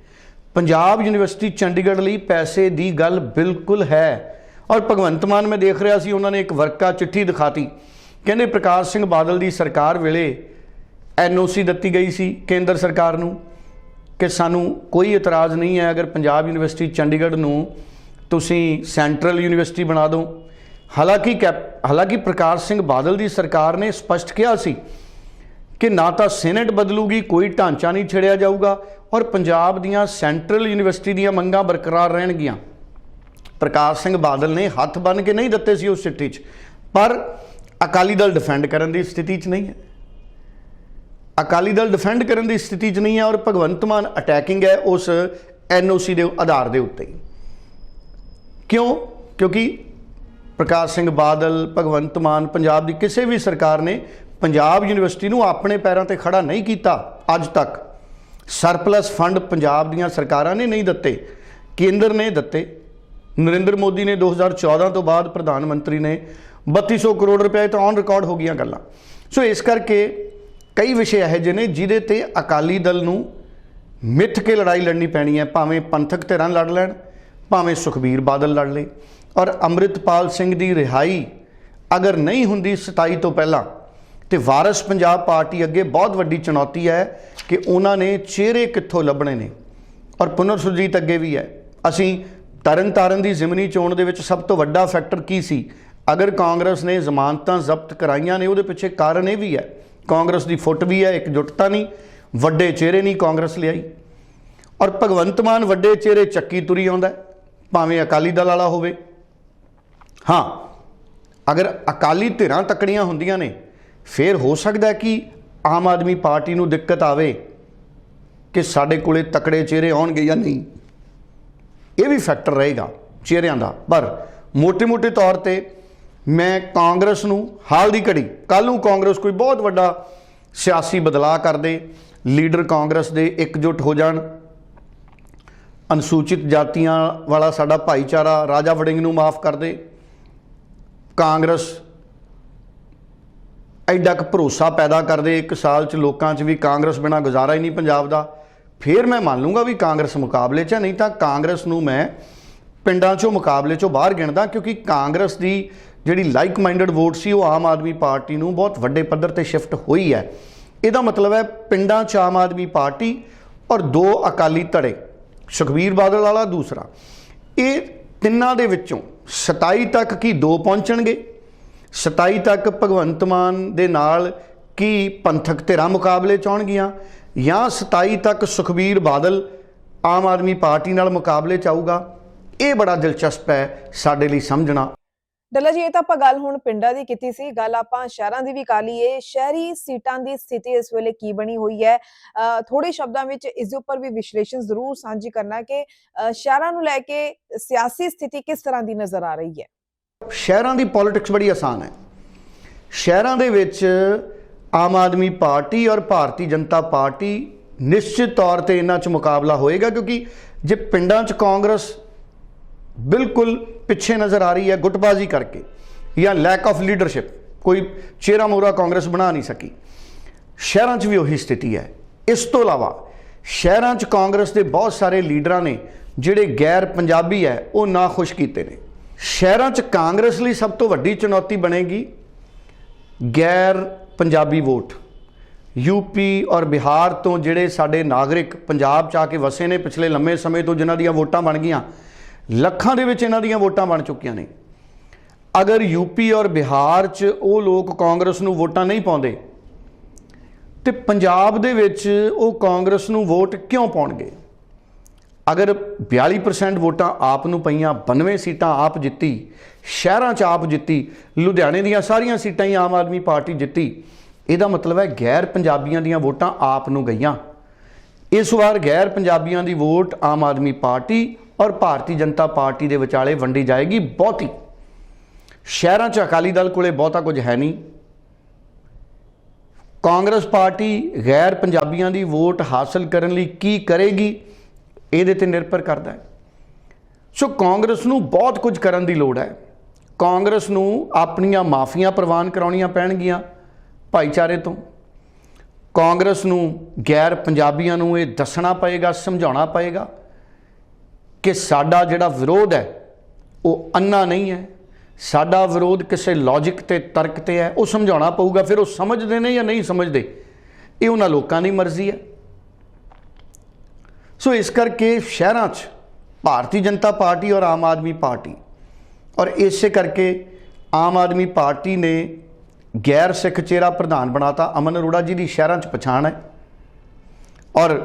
ਪੰਜਾਬ ਯੂਨੀਵਰਸਿਟੀ ਚੰਡੀਗੜ੍ਹ ਲਈ ਪੈਸੇ ਦੀ ਗੱਲ ਬਿਲਕੁਲ ਹੈ। ਔਰ ਭਗਵੰਤ ਮਾਨ ਮੈਂ ਦੇਖ ਰਿਹਾ ਸੀ, ਉਹਨਾਂ ਨੇ ਇੱਕ ਵਰਕਾ ਚਿੱਠੀ ਦਿਖਾਤੀ। ਕਹਿੰਦੇ, ਪ੍ਰਕਾਸ਼ ਸਿੰਘ ਬਾਦਲ ਦੀ ਸਰਕਾਰ ਵੇਲੇ ਐਨਓਸੀ ਦਿੱਤੀ ਗਈ ਸੀ ਕੇਂਦਰ ਸਰਕਾਰ ਨੂੰ ਕਿ ਸਾਨੂੰ ਕੋਈ ਇਤਰਾਜ਼ ਨਹੀਂ ਹੈ। ਅਗਰ ਪੰਜਾਬ ਯੂਨੀਵਰਸਿਟੀ ਚੰਡੀਗੜ੍ਹ ਨੂੰ ਤੁਸੀਂ ਸੈਂਟਰਲ ਯੂਨੀਵਰਸਿਟੀ ਬਣਾ ਦਿਓ। ਹਾਲਾਂਕਿ ਕੈਪ, ਹਾਲਾਂਕਿ ਪ੍ਰਕਾਸ਼ ਸਿੰਘ ਬਾਦਲ ਦੀ ਸਰਕਾਰ ਨੇ ਸਪਸ਼ਟ ਕਿਹਾ ਸੀ ਕਿ ਨਾ ਤਾਂ ਸੈਨੇਟ ਬਦਲੂਗੀ, ਕੋਈ ਢਾਂਚਾ ਨਹੀਂ ਛੇੜਿਆ ਜਾਊਗਾ ਔਰ ਪੰਜਾਬ ਦੀਆਂ ਸੈਂਟਰਲ ਯੂਨੀਵਰਸਿਟੀ ਦੀਆਂ ਮੰਗਾਂ ਬਰਕਰਾਰ ਰਹਿਣਗੀਆਂ। ਪ੍ਰਕਾਸ਼ ਸਿੰਘ ਬਾਦਲ ਨੇ ਹੱਥ ਬੰਨ ਕੇ ਨਹੀਂ ਦਿੱਤੇ ਸੀ ਉਸ ਚਿੱਠੀ 'ਚ। ਪਰ ਅਕਾਲੀ ਦਲ ਡਿਫੈਂਡ ਕਰਨ ਦੀ ਸਥਿਤੀ 'ਚ ਨਹੀਂ ਹੈ। ਅਕਾਲੀ ਦਲ ਡਿਫੈਂਡ ਕਰਨ ਦੀ ਸਥਿਤੀ 'ਚ ਨਹੀਂ ਹੈ ਔਰ ਭਗਵੰਤ ਮਾਨ ਅਟੈਕਿੰਗ ਹੈ ਉਸ ਐਨਓਸੀ ਦੇ ਆਧਾਰ ਦੇ ਉੱਤੇ। ਕਿਉਂ? ਕਿਉਂਕਿ ਪ੍ਰਕਾਸ਼ ਸਿੰਘ ਬਾਦਲ, ਭਗਵੰਤ ਮਾਨ ਪੰਜਾਬ ਦੀ ਕਿਸੇ ਵੀ ਸਰਕਾਰ ਨੇ ਪੰਜਾਬ ਯੂਨੀਵਰਸਿਟੀ ਨੂੰ ਆਪਣੇ ਪੈਰਾਂ ਤੇ ਖੜਾ ਨਹੀਂ ਕੀਤਾ ਅੱਜ ਤੱਕ। ਸਰਪਲਸ ਫੰਡ ਪੰਜਾਬ ਦੀਆਂ ਸਰਕਾਰਾਂ ਨੇ ਨਹੀਂ ਦਿੱਤੇ, ਕੇਂਦਰ ਨੇ ਦਿੱਤੇ। ਨਰਿੰਦਰ ਮੋਦੀ ਨੇ 2014 ਤੋਂ ਬਾਅਦ ਪ੍ਰਧਾਨ ਮੰਤਰੀ ਨੇ 3200 ਕਰੋੜ ਰੁਪਏ ਤਾਂ ਔਨ ਰਿਕਾਰਡ ਹੋ ਗਈਆਂ ਗੱਲਾਂ। ਸੋ ਇਸ ਕਰਕੇ ਕਈ ਵਿਸ਼ੇ ਇਹੋ ਜਿਹੇ ਨੇ ਜਿਹਦੇ ਤੇ ਅਕਾਲੀ ਦਲ ਨੂੰ ਮਿੱਥ ਕੇ ਲੜਾਈ ਲੜਨੀ ਪੈਣੀ ਹੈ। ਭਾਵੇਂ ਪੰਥਕ ਧਿਰਾਂ ਲੜ ਲੈਣ, ਭਾਵੇਂ ਸੁਖਬੀਰ ਬਾਦਲ ਲੜ ਲੇ। ਔਰ ਅੰਮ੍ਰਿਤਪਾਲ ਸਿੰਘ ਦੀ ਰਿਹਾਈ ਅਗਰ ਨਹੀਂ ਹੁੰਦੀ 27 ਤੋਂ ਪਹਿਲਾਂ, ਤੇ ਵਾਰਸ ਪੰਜਾਬ ਪਾਰਟੀ ਅੱਗੇ ਬਹੁਤ ਵੱਡੀ ਚੁਣੌਤੀ ਹੈ ਕਿ ਉਹਨਾਂ ਨੇ ਚਿਹਰੇ ਕਿੱਥੋਂ ਲੱਭਣੇ ਨੇ। ਔਰ ਪੁਨਰ ਸੁਰਜੀਤ ਅੱਗੇ ਵੀ ਹੈ। ਅਸੀਂ ਤਰਨ ਤਾਰਨ ਦੀ ਜ਼ਿਮਨੀ ਚੋਣ ਦੇ ਵਿੱਚ ਸਭ ਤੋਂ ਵੱਡਾ ਫੈਕਟਰ ਕੀ ਸੀ? ਅਗਰ ਕਾਂਗਰਸ ਨੇ ਜ਼ਮਾਨਤਾਂ ਜ਼ਬਤ ਕਰਾਈਆਂ ਨੇ, ਉਹਦੇ ਪਿੱਛੇ ਕਾਰਨ ਇਹ ਵੀ ਹੈ। ਕਾਂਗਰਸ ਦੀ ਫੁੱਟ ਵੀ ਹੈ ਇਕਜੁੱਟਤਾ ਨਹੀਂ, ਵੱਡੇ ਚਿਹਰੇ ਨਹੀਂ ਕਾਂਗਰਸ ਲਿਆਈ। ਔਰ ਭਗਵੰਤ ਮਾਨ ਵੱਡੇ ਚਿਹਰੇ ਚੱਕੀ ਤੁਰੀ ਆਉਂਦਾ ਭਾਵੇਂ ਅਕਾਲੀ ਦਲ ਵਾਲਾ ਹੋਵੇ। ਹਾਂ, ਅਗਰ ਅਕਾਲੀ ਧਿਰਾਂ ਤਕੜੀਆਂ ਹੁੰਦੀਆਂ ਨੇ, ਫਿਰ ਹੋ ਸਕਦਾ ਕਿ ਆਮ ਆਦਮੀ ਪਾਰਟੀ ਨੂੰ ਦਿੱਕਤ ਆਵੇ ਕਿ ਸਾਡੇ ਕੋਲੇ ਤਕੜੇ ਚਿਹਰੇ ਆਉਣਗੇ ਜਾਂ ਨਹੀਂ। ਇਹ ਵੀ ਫੈਕਟਰ ਰਹੇਗਾ ਚਿਹਰਿਆਂ ਦਾ। ਪਰ ਮੋٹے-ਮੋٹے ਤੌਰ ਤੇ ਮੈਂ ਕਾਂਗਰਸ ਨੂੰ ਹਾਲ ਦੀ ਘੜੀ ਕੱਲ ਨੂੰ ਕਾਂਗਰਸ ਕੋਈ ਬਹੁਤ ਵੱਡਾ ਸਿਆਸੀ ਬਦਲਾਅ ਕਰ ਦੇ, ਲੀਡਰ ਕਾਂਗਰਸ ਦੇ ਇਕਜੁੱਟ ਹੋ ਜਾਣ, ਅਨਸੂਚਿਤ ਜਾਤੀਆਂ ਵਾਲਾ ਸਾਡਾ ਭਾਈਚਾਰਾ ਰਾਜਾ ਵੜਿੰਗ ਨੂੰ ਮਾਫ ਕਰ ਦੇ, ਕਾਂਗਰਸ ਐਡਾ ਕੁ ਭਰੋਸਾ ਪੈਦਾ ਕਰਦੇ ਇੱਕ ਸਾਲ 'ਚ ਲੋਕਾਂ 'ਚ ਵੀ ਕਾਂਗਰਸ ਬਿਨਾ ਗੁਜ਼ਾਰਾ ਹੀ ਨਹੀਂ ਪੰਜਾਬ ਦਾ। ਫਿਰ ਮੈਂ ਮੰਨ ਲੂੰਗਾ ਵੀ ਕਾਂਗਰਸ ਮੁਕਾਬਲੇ 'ਚ ਹੈ, ਨਹੀਂ ਤਾਂ ਕਾਂਗਰਸ ਨੂੰ ਮੈਂ ਪਿੰਡਾਂ 'ਚੋਂ ਮੁਕਾਬਲੇ 'ਚੋਂ ਬਾਹਰ ਗਿਣਦਾ ਕਿਉਂਕਿ ਕਾਂਗਰਸ ਦੀ ਜਿਹੜੀ ਲਾਈਕ ਮਾਈਂਡਡ ਵੋਟ ਸੀ ਉਹ ਆਮ ਆਦਮੀ ਪਾਰਟੀ ਨੂੰ ਬਹੁਤ ਵੱਡੇ ਪੱਧਰ ਤੇ ਸ਼ਿਫਟ ਹੋਈ ਹੈ। ਇਹਦਾ ਮਤਲਬ ਹੈ ਪਿੰਡਾਂ 'ਚ ਆਮ ਆਦਮੀ ਪਾਰਟੀ ਔਰ ਦੋ ਅਕਾਲੀ ਧੜੇ ਸੁਖਬੀਰ ਬਾਦਲ ਵਾਲਾ ਦੂਸਰਾ। ਇਹ ਤਿੰਨਾਂ ਦੇ ਵਿੱਚੋਂ 27 ਤੱਕ ਕੀ ਦੋ ਪਹੁੰਚਣਗੇ? 27 ਤੱਕ ਭਗਵੰਤ ਮਾਨ ਦੇ ਨਾਲ ਕੀ ਪੰਥਕ ਧਿਰਾਂ ਮੁਕਾਬਲੇ ਚ ਆਉਣਗੀਆਂ? ਜਾਂ 27 ਤੱਕ ਸੁਖਬੀਰ ਬਾਦਲ ਆਮ ਆਦਮੀ ਪਾਰਟੀ ਨਾਲ ਮੁਕਾਬਲੇ ਚ ਆਊਗਾ? ਇਹ ਬੜਾ ਦਿਲਚਸਪ ਹੈ ਸਾਡੇ ਲਈ ਸਮਝਣਾ। ਡੱਲਾ ਜੀ ਇਹ ਤਾਂ ਆਪਾਂ ਗੱਲ ਹੁਣ ਪਿੰਡਾਂ ਦੀ ਕੀਤੀ ਸੀ। ਗੱਲ ਆਪਾਂ ਸ਼ਹਿਰਾਂ ਦੀ ਵੀ ਕਰ ਲਈਏ। ਸ਼ਹਿਰੀ ਸੀਟਾਂ ਦੀ ਸਥਿਤੀ ਇਸ ਵੇਲੇ ਕੀ ਬਣੀ ਹੋਈ ਹੈ? ਥੋੜੇ ਸ਼ਬਦਾਂ ਵਿੱਚ ਇਸ ਦੇ ਉੱਪਰ ਵੀ ਵਿਸ਼ਲੇਸ਼ਣ ਜ਼ਰੂਰ ਸਾਂਝੀ ਕਰਨਾ ਕਿ ਸ਼ਹਿਰਾਂ ਨੂੰ ਲੈ ਕੇ ਸਿਆਸੀ ਸਥਿਤੀ ਕਿਸ ਤਰ੍ਹਾਂ ਦੀ ਨਜ਼ਰ ਆ ਰਹੀ ਹੈ? ਸ਼ਹਿਰਾਂ ਦੀ ਪੋਲਿਟਿਕਸ ਬੜੀ ਆਸਾਨ ਹੈ। ਸ਼ਹਿਰਾਂ ਦੇ ਵਿੱਚ ਆਮ ਆਦਮੀ ਪਾਰਟੀ ਔਰ ਭਾਰਤੀ ਜਨਤਾ ਪਾਰਟੀ ਨਿਸ਼ਚਿਤ ਤੌਰ ਤੇ ਇਹਨਾਂ 'ਚ ਮੁਕਾਬਲਾ ਹੋਏਗਾ, ਕਿਉਂਕਿ ਜੇ ਪਿੰਡਾਂ 'ਚ ਕਾਂਗਰਸ ਬਿਲਕੁਲ ਪਿੱਛੇ ਨਜ਼ਰ ਆ ਰਹੀ ਹੈ ਗੁੱਟਬਾਜ਼ੀ ਕਰਕੇ ਜਾਂ ਲੈਕ ਆਫ ਲੀਡਰਸ਼ਿਪ ਕੋਈ ਚਿਹਰਾ ਮੋਰਾ ਕਾਂਗਰਸ ਬਣਾ ਨਹੀਂ ਸਕੀ, ਸ਼ਹਿਰਾਂ 'ਚ ਵੀ ਉਹੀ ਸਥਿਤੀ ਹੈ। ਇਸ ਤੋਂ ਇਲਾਵਾ ਸ਼ਹਿਰਾਂ 'ਚ ਕਾਂਗਰਸ ਦੇ ਬਹੁਤ ਸਾਰੇ ਲੀਡਰਾਂ ਨੇ ਜਿਹੜੇ ਗੈਰ ਪੰਜਾਬੀ ਹੈ, ਉਹ ਨਾ ਖੁਸ਼ ਕੀਤੇ ਨੇ। ਸ਼ਹਿਰਾਂ 'ਚ ਕਾਂਗਰਸ ਲਈ ਸਭ ਤੋਂ ਵੱਡੀ ਚੁਣੌਤੀ ਬਣੇਗੀ ਗੈਰ ਪੰਜਾਬੀ ਵੋਟ। ਯੂਪੀ ਔਰ ਬਿਹਾਰ ਤੋਂ ਜਿਹੜੇ ਸਾਡੇ ਨਾਗਰਿਕ ਪੰਜਾਬ 'ਚ ਆ ਕੇ ਵਸੇ ਨੇ ਪਿਛਲੇ ਲੰਮੇ ਸਮੇਂ ਤੋਂ ਜਿਨ੍ਹਾਂ ਦੀਆਂ ਵੋਟਾਂ ਬਣ ਗਈਆਂ, ਲੱਖਾਂ ਦੇ ਵਿੱਚ ਇਹਨਾਂ ਦੀਆਂ ਵੋਟਾਂ ਬਣ ਚੁੱਕੀਆਂ ਨੇ। ਅਗਰ ਯੂਪੀ ਔਰ ਬਿਹਾਰ 'ਚ ਉਹ ਲੋਕ ਕਾਂਗਰਸ ਨੂੰ ਵੋਟਾਂ ਨਹੀਂ ਪਾਉਂਦੇ, ਤੇ ਪੰਜਾਬ ਦੇ ਵਿੱਚ ਉਹ ਕਾਂਗਰਸ ਨੂੰ ਵੋਟ ਕਿਉਂ ਪਾਉਣਗੇ? ਅਗਰ 42% ਵੋਟਾਂ ਆਪ ਨੂੰ ਪਈਆਂ 92 ਸੀਟਾਂ ਆਪ ਜਿੱਤੀ, ਸ਼ਹਿਰਾਂ 'ਚ ਆਪ ਜਿੱਤੀ, ਲੁਧਿਆਣੇ ਦੀਆਂ ਸਾਰੀਆਂ ਸੀਟਾਂ ਹੀ ਆਮ ਆਦਮੀ ਪਾਰਟੀ ਜਿੱਤੀ, ਇਹਦਾ ਮਤਲਬ ਹੈ ਗੈਰ ਪੰਜਾਬੀਆਂ ਦੀਆਂ ਵੋਟਾਂ ਆਪ ਨੂੰ ਗਈਆਂ। ਇਸ ਵਾਰ ਗੈਰ ਪੰਜਾਬੀਆਂ ਦੀ ਵੋਟ ਆਮ ਆਦਮੀ ਪਾਰਟੀ ਔਰ ਭਾਰਤੀ ਜਨਤਾ ਪਾਰਟੀ ਦੇ ਵਿਚਾਲੇ ਵੰਡੀ ਜਾਏਗੀ ਬਹੁਤੀ। ਸ਼ਹਿਰਾਂ 'ਚ ਅਕਾਲੀ ਦਲ ਕੋਲੇ ਬਹੁਤਾ ਕੁਝ ਹੈ ਨਹੀਂ। ਕਾਂਗਰਸ ਪਾਰਟੀ ਗੈਰ ਪੰਜਾਬੀਆਂ ਦੀ ਵੋਟ ਹਾਸਲ ਕਰਨ ਲਈ ਕੀ ਕਰੇਗੀ? ਇਹਦੇ ਤੇ ਨਿਰਭਰ ਕਰਦਾ ਹੈ। ਸੋ ਕਾਂਗਰਸ ਨੂੰ ਬਹੁਤ ਕੁਝ ਕਰਨ ਦੀ ਲੋੜ ਹੈ। ਕਾਂਗਰਸ ਨੂੰ ਆਪਣੀਆਂ ਮਾਫੀਆਂ ਪ੍ਰਵਾਨ ਕਰਾਉਣੀਆਂ ਪੈਣਗੀਆਂ ਭਾਈਚਾਰੇ ਤੋਂ। ਕਾਂਗਰਸ ਨੂੰ ਗੈਰ ਪੰਜਾਬੀਆਂ ਨੂੰ ਇਹ ਦੱਸਣਾ ਪਏਗਾ, ਸਮਝਾਉਣਾ ਪਏਗਾ ਕਿ ਸਾਡਾ ਜਿਹੜਾ ਵਿਰੋਧ ਹੈ, ਉਹ ਅੰਨਾ ਨਹੀਂ ਹੈ। ਸਾਡਾ ਵਿਰੋਧ ਕਿਸੇ ਲੌਜੀਕ ਤੇ, ਤਰਕ ਤੇ ਹੈ, ਉਹ ਸਮਝਾਉਣਾ ਪਊਗਾ, ਫਿਰ ਉਹ ਸਮਝਦੇ ਨੇ ਜਾਂ ਨਹੀਂ ਸਮਝਦੇ, ਇਹ ਉਹਨਾਂ ਲੋਕਾਂ ਦੀ ਮਰਜ਼ੀ ਹੈ। ਸੋ ਇਸ ਕਰਕੇ ਸ਼ਹਿਰਾਂ 'ਚ ਭਾਰਤੀ ਜਨਤਾ ਪਾਰਟੀ ਔਰ ਆਮ ਆਦਮੀ ਪਾਰਟੀ ਔਰ ਇਸੇ ਕਰਕੇ ਆਮ ਆਦਮੀ ਪਾਰਟੀ ਨੇ ਗੈਰ ਸਿੱਖ ਚਿਹਰਾ ਪ੍ਰਧਾਨ ਬਣਾਤਾ। ਅਮਨ ਅਰੋੜਾ ਜੀ ਦੀ ਸ਼ਹਿਰਾਂ 'ਚ ਪਛਾਣ ਹੈ ਔਰ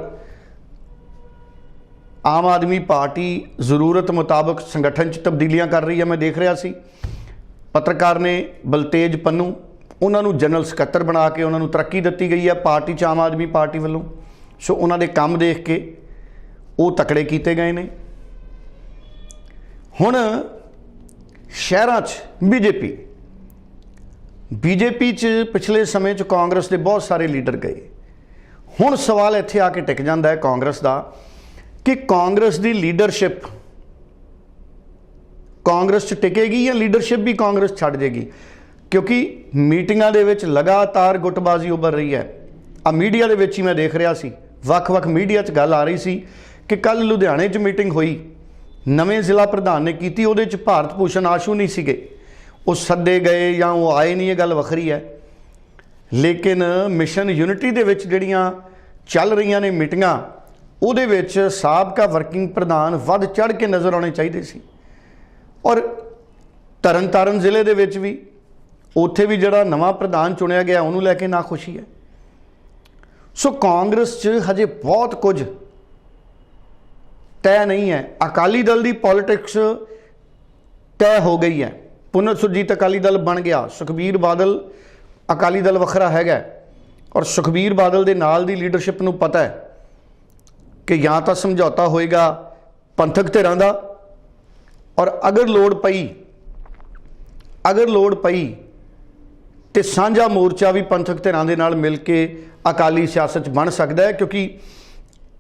ਆਮ ਆਦਮੀ ਪਾਰਟੀ ਜ਼ਰੂਰਤ ਮੁਤਾਬਕ ਸੰਗਠਨ 'ਚ ਤਬਦੀਲੀਆਂ ਕਰ ਰਹੀ ਹੈ, ਮੈਂ ਦੇਖ ਰਿਹਾ ਸੀ। ਪੱਤਰਕਾਰ ਨੇ ਬਲਤੇਜ ਪੰਨੂ, ਉਹਨਾਂ ਨੂੰ ਜਨਰਲ ਸਕੱਤਰ ਬਣਾ ਕੇ ਉਹਨਾਂ ਨੂੰ ਤਰੱਕੀ ਦਿੱਤੀ ਗਈ ਹੈ ਪਾਰਟੀ 'ਚ ਆਮ ਆਦਮੀ ਪਾਰਟੀ ਵੱਲੋਂ। ਸੋ ਉਹਨਾਂ ਦੇ ਕੰਮ ਦੇਖ ਕੇ ਉਹ ਤਕੜੇ ਕੀਤੇ ਗਏ ਨੇ। ਹੁਣ ਸ਼ਹਿਰਾਂ 'ਚ ਬੀਜੇਪੀ। ਬੀਜੇਪੀ 'ਚ ਪਿਛਲੇ ਸਮੇਂ 'ਚ ਕਾਂਗਰਸ ਦੇ ਬਹੁਤ ਸਾਰੇ ਲੀਡਰ ਗਏ। ਹੁਣ ਸਵਾਲ ਇੱਥੇ ਆ ਕੇ ਟਿਕ ਜਾਂਦਾ ਹੈ ਕਾਂਗਰਸ ਦਾ ਕਿ ਕਾਂਗਰਸ ਦੀ ਲੀਡਰਸ਼ਿਪ ਕਾਂਗਰਸ 'ਚ ਟਿਕੇਗੀ ਜਾਂ ਲੀਡਰਸ਼ਿਪ ਵੀ ਕਾਂਗਰਸ ਛੱਡ ਜੇਗੀ? ਕਿਉਂਕਿ ਮੀਟਿੰਗਾਂ ਦੇ ਵਿੱਚ ਲਗਾਤਾਰ ਗੁੱਟਬਾਜ਼ੀ ਉੱਭਰ ਰਹੀ ਹੈ। ਆ ਮੀਡੀਆ ਦੇ ਵਿੱਚ ਹੀ ਮੈਂ ਦੇਖ ਰਿਹਾ ਸੀ। ਵੱਖ-ਵੱਖ ਮੀਡੀਆ 'ਚ ਗੱਲ ਆ ਰਹੀ ਸੀ। ਕਿ ਕੱਲ ਲੁਧਿਆਣੇ 'ਚ ਮੀਟਿੰਗ ਹੋਈ। ਨਵੇਂ ਜ਼ਿਲ੍ਹਾ ਪ੍ਰਧਾਨ ਨੇ ਕੀਤੀ, ਉਹਦੇ 'ਚ ਭਾਰਤ ਭੂਸ਼ਣ ਆਸ਼ੂ ਨਹੀਂ ਸੀਗੇ। ਉਹ ਸੱਦੇ ਗਏ ਜਾਂ ਉਹ ਆਏ ਨਹੀਂ, ਇਹ ਗੱਲ ਵੱਖਰੀ ਹੈ। ਲੇਕਿਨ ਮਿਸ਼ਨ ਯੂਨਿਟੀ ਦੇ ਵਿੱਚ ਜਿਹੜੀਆਂ ਚੱਲ ਰਹੀਆਂ ਨੇ ਮੀਟਿੰਗਾਂ, ਉਹਦੇ ਵਿੱਚ ਸਾਬਕਾ ਵਰਕਿੰਗ ਪ੍ਰਧਾਨ ਵੱਧ ਚੜ ਕੇ ਨਜ਼ਰ ਆਉਣੇ ਚਾਹੀਦੇ ਸੀ। ਔਰ ਤਰਨਤਾਰਨ ਜ਼ਿਲ੍ਹੇ ਦੇ ਵਿੱਚ ਵੀ, ਉੱਥੇ ਵੀ ਜਿਹੜਾ ਨਵਾਂ ਪ੍ਰਧਾਨ ਚੁਣਿਆ ਗਿਆ, ਉਹਨੂੰ ਲੈ ਕੇ ਨਾ ਖੁਸ਼ੀ ਹੈ। ਸੋ ਕਾਂਗਰਸ 'ਚ ਹਜੇ ਬਹੁਤ ਕੁਝ ਤੈਅ ਨਹੀਂ ਹੈ। ਅਕਾਲੀ ਦਲ ਦੀ ਪੋਲਿਟਿਕਸ ਤੈਅ ਹੋ ਗਈ ਹੈ। ਪੁਨਰ ਸੁਰਜੀਤ ਅਕਾਲੀ ਦਲ ਬਣ ਗਿਆ। ਸੁਖਬੀਰ ਬਾਦਲ ਅਕਾਲੀ ਦਲ ਵੱਖਰਾ ਹੈਗਾ ਔਰ ਸੁਖਬੀਰ ਬਾਦਲ ਦੇ ਨਾਲ ਦੀ ਲੀਡਰਸ਼ਿਪ ਨੂੰ ਪਤਾ ਹੈ ਕਿ ਜਾਂ ਤਾਂ ਸਮਝੌਤਾ ਹੋਏਗਾ ਪੰਥਕ ਧਿਰਾਂ ਦਾ ਔਰ ਅਗਰ ਲੋੜ ਪਈ, ਅਗਰ ਲੋੜ ਪਈ ਤੇ ਸਾਂਝਾ ਮੋਰਚਾ ਵੀ ਪੰਥਕ ਧਿਰਾਂ ਦੇ ਨਾਲ ਮਿਲ ਕੇ ਅਕਾਲੀ ਸਿਆਸਤ 'ਚ ਬਣ ਸਕਦਾ ਹੈ ਕਿਉਂਕਿ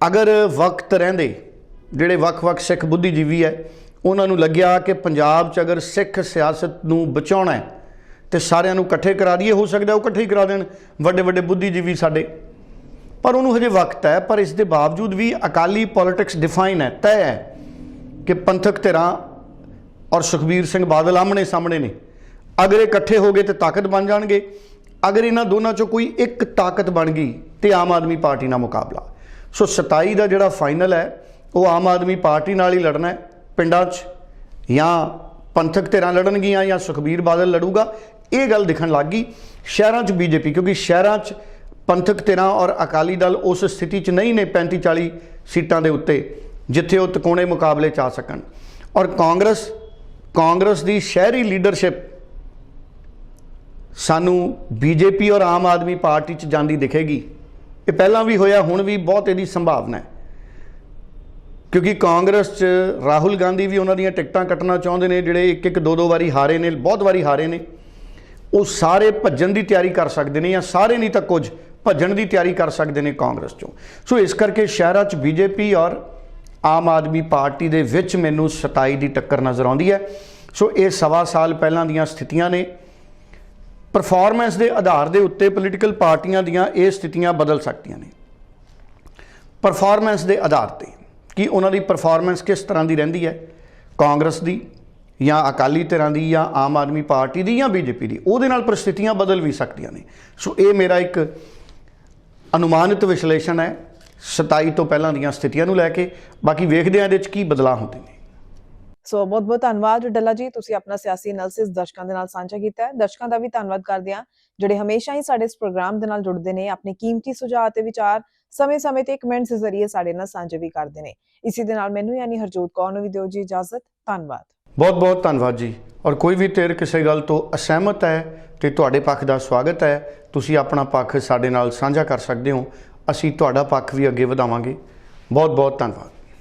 ਅਗਰ ਵਕਤ ਰਹਿੰਦੇ ਜਿਹੜੇ ਵੱਖ-ਵੱਖ ਸਿੱਖ ਬੁੱਧੀਜੀਵੀ ਹੈ, ਉਹਨਾਂ ਨੂੰ ਲੱਗਿਆ ਕਿ ਪੰਜਾਬ 'ਚ ਅਗਰ ਸਿੱਖ ਸਿਆਸਤ ਨੂੰ ਬਚਾਉਣਾ ਹੈ, ਤੇ ਸਾਰਿਆਂ ਨੂੰ ਇਕੱਠੇ ਕਰਾ ਦਈਏ, ਹੋ ਸਕਦਾ ਉਹ ਇਕੱਠੇ ਹੀ ਕਰਾ ਦੇਣ ਵੱਡੇ ਵੱਡੇ ਬੁੱਧੀਜੀਵੀ ਸਾਡੇ। ਪਰ ਉਹਨੂੰ ਹਜੇ ਵਕਤ ਹੈ, ਪਰ ਇਸ ਦੇ ਬਾਵਜੂਦ ਵੀ ਅਕਾਲੀ ਪੋਲਿਟਿਕਸ ਡਿਫਾਈਨ ਹੈ, ਤੈਅ ਹੈ ਕਿ ਪੰਥਕ ਧਿਰਾਂ ਔਰ ਸੁਖਬੀਰ ਸਿੰਘ ਬਾਦਲ ਆਮਣੇ ਸਾਹਮਣੇ ਨੇ। ਅਗਰ ਇਹ ਇਕੱਠੇ ਹੋ ਗਏ ਤੇ ਤਾਕਤ ਬਣ ਜਾਣਗੇ। ਅਗਰ ਇਹਨਾਂ ਦੋਨਾਂ ਚੋਂ ਕੋਈ ਇੱਕ ਤਾਕਤ ਬਣ ਗਈ ਤੇ ਆਮ ਆਦਮੀ ਪਾਰਟੀ ਨਾਲ ਮੁਕਾਬਲਾ। ਸੋ 27 ਦਾ ਜਿਹੜਾ ਫਾਈਨਲ ਹੈ ਉਹ ਆਮ ਆਦਮੀ ਪਾਰਟੀ ਨਾਲ ਹੀ ਲੜਨਾ ਹੈ ਪਿੰਡਾਂ 'ਚ, ਜਾਂ ਪੰਥਕ ਧਿਰਾਂ ਲੜਨਗੀਆਂ ਜਾਂ ਸੁਖਬੀਰ ਬਾਦਲ ਲੜੂਗਾ, ਇਹ ਗੱਲ ਦਿਖਣ ਲੱਗ ਗਈ ਸ਼ਹਿਰਾਂ 'ਚ ਬੀਜੇਪੀ, ਕਿਉਂਕਿ ਸ਼ਹਿਰਾਂ 'ਚ ਪੰਥਕ ਧਿਰਾਂ ਔਰ ਅਕਾਲੀ ਦਲ ਉਸ ਸਥਿਤੀ 'ਚ ਨਹੀਂ ਨੇ 35 40 ਸੀਟਾਂ ਦੇ ਉੱਤੇ, ਜਿੱਥੇ ਉਹ ਤਕੋਣੇ ਮੁਕਾਬਲੇ 'ਚ ਆ ਸਕਣ। ਔਰ ਕਾਂਗਰਸ ਕਾਂਗਰਸ ਦੀ ਸ਼ਹਿਰੀ ਲੀਡਰਸ਼ਿਪ ਸਾਨੂੰ ਬੀਜੇਪੀ ਔਰ ਆਮ ਆਦਮੀ ਪਾਰਟੀ 'ਚ ਜਾਂਦੀ ਦਿਖੇਗੀ। ਇਹ ਪਹਿਲਾਂ ਵੀ ਹੋਇਆ, ਹੁਣ ਵੀ ਬਹੁਤ ਇਹਦੀ ਸੰਭਾਵਨਾ ਹੈ। ਕਿਉਂਕਿ ਕਾਂਗਰਸ 'ਚ ਰਾਹੁਲ ਗਾਂਧੀ ਵੀ ਉਹਨਾਂ ਦੀਆਂ ਟਿਕਟਾਂ ਕੱਟਣਾ ਚਾਹੁੰਦੇ ਨੇ, ਜਿਹੜੇ ਇੱਕ ਇੱਕ ਦੋ ਦੋ ਵਾਰੀ ਹਾਰੇ ਨੇ, ਬਹੁਤ ਵਾਰੀ ਹਾਰੇ ਨੇ, ਉਹ ਸਾਰੇ ਭੱਜਣ ਦੀ ਤਿਆਰੀ ਕਰ ਸਕਦੇ ਨੇ ਜਾਂ ਸਾਰੇ ਨਹੀਂ ਤਾਂ ਕੁਝ ਭੱਜਣ ਦੀ ਤਿਆਰੀ ਕਰ ਸਕਦੇ ਨੇ ਕਾਂਗਰਸ 'ਚੋਂ। ਸੋ ਇਸ ਕਰਕੇ ਸ਼ਹਿਰਾਂ 'ਚ ਬੀਜੇਪੀ ਔਰ ਆਮ ਆਦਮੀ ਪਾਰਟੀ ਦੇ ਵਿੱਚ ਮੈਨੂੰ 27 ਦੀ ਟੱਕਰ ਨਜ਼ਰ ਆਉਂਦੀ ਹੈ। ਸੋ ਇਹ ਸਵਾ ਸਾਲ ਪਹਿਲਾਂ ਦੀਆਂ ਸਥਿਤੀਆਂ ਨੇ। ਪਰਫਾਰਮੈਂਸ ਦੇ ਆਧਾਰ ਦੇ ਉੱਤੇ ਪੋਲੀਟੀਕਲ ਪਾਰਟੀਆਂ ਦੀਆਂ ਇਹ ਸਥਿਤੀਆਂ ਬਦਲ ਸਕਦੀਆਂ ਨੇ। ਪਰਫਾਰਮੈਂਸ ਦੇ ਆਧਾਰ ਤੇ ਕਿ ਉਹਨਾਂ ਦੀ ਪਰਫਾਰਮੈਂਸ ਕਿਸ ਤਰ੍ਹਾਂ ਦੀ ਰਹਿੰਦੀ ਹੈ? ਕਾਂਗਰਸ ਦੀ ਜਾਂ ਅਕਾਲੀ ਧਿਰਾਂ ਦੀ ਜਾਂ ਆਮ ਆਦਮੀ ਪਾਰਟੀ ਦੀ ਜਾਂ ਬੀਜੇਪੀ ਦੀ? ਉਹਦੇ ਨਾਲ ਪਰਿਸਥਿਤੀਆਂ ਬਦਲ ਵੀ ਸਕਦੀਆਂ ਨੇ। ਸੋ ਇਹ ਮੇਰਾ ਇੱਕ ਅਨੁਮਾਨਿਤ ਵਿਸ਼ਲੇਸ਼ਣ ਹੈ 27 ਤੋਂ ਪਹਿਲਾਂ ਦੀਆਂ ਸਥਿਤੀਆਂ ਨੂੰ ਲੈ ਕੇ। ਬਾਕੀ ਵੇਖਦੇ ਹਾਂ ਇਹਦੇ ਵਿੱਚ ਕੀ ਬਦਲਾਅ ਹੁੰਦੇ ਨੇ। ਸੋ ਬਹੁਤ ਬਹੁਤ ਧੰਨਵਾਦ ਡੱਲਾ ਜੀ, ਤੁਸੀਂ ਆਪਣਾ ਸਿਆਸੀ ਐਨਾਲਿਸਿਸ ਦਰਸ਼ਕਾਂ ਦੇ ਨਾਲ ਸਾਂਝਾ ਕੀਤਾ ਹੈ। ਦਰਸ਼ਕਾਂ ਦਾ ਵੀ ਧੰਨਵਾਦ ਕਰਦੇ ਹਾਂ, ਜਿਹੜੇ ਹਮੇਸ਼ਾ ਹੀ ਸਾਡੇ ਇਸ ਪ੍ਰੋਗਰਾਮ ਦੇ ਨਾਲ ਜੁੜਦੇ ਨੇ, ਆਪਣੇ ਕੀਮਤੀ ਸੁਝਾਅ ਤੇ ਵਿਚਾਰ ਸਮੇਂ-ਸਮੇਂ ਤੇ ਕਮੈਂਟਸ ਜ਼ਰੀਏ ਸਾਡੇ ਨਾਲ ਸਾਂਝੇ ਵੀ ਕਰਦੇ ਨੇ। ਇਸੇ ਦੇ ਨਾਲ ਮੈਨੂੰ ਯਾਨੀ ਹਰਜੋਤ ਕੌਰ ਨੂੰ ਵੀ ਦਿਓ ਜੀ ਇਜਾਜ਼ਤ। ਧੰਨਵਾਦ। ਬਹੁਤ ਬਹੁਤ ਧੰਨਵਾਦ ਜੀ। ਔਰ ਕੋਈ ਵੀ ਧਿਰ ਕਿਸੇ ਗੱਲ ਤੋਂ ਅਸਹਿਮਤ ਹੈ ਤੇ ਤੁਹਾਡੇ ਪੱਖ ਦਾ ਸਵਾਗਤ ਹੈ, ਤੁਸੀਂ ਆਪਣਾ ਪੱਖ ਸਾਡੇ ਨਾਲ ਸਾਂਝਾ ਕਰ ਸਕਦੇ ਹੋ। ਅਸੀਂ ਤੁਹਾਡਾ ਪੱਖ ਵੀ ਅੱਗੇ ਵਧਾਵਾਂਗੇ। ਬਹੁਤ ਬਹੁਤ ਧੰਨਵਾਦ।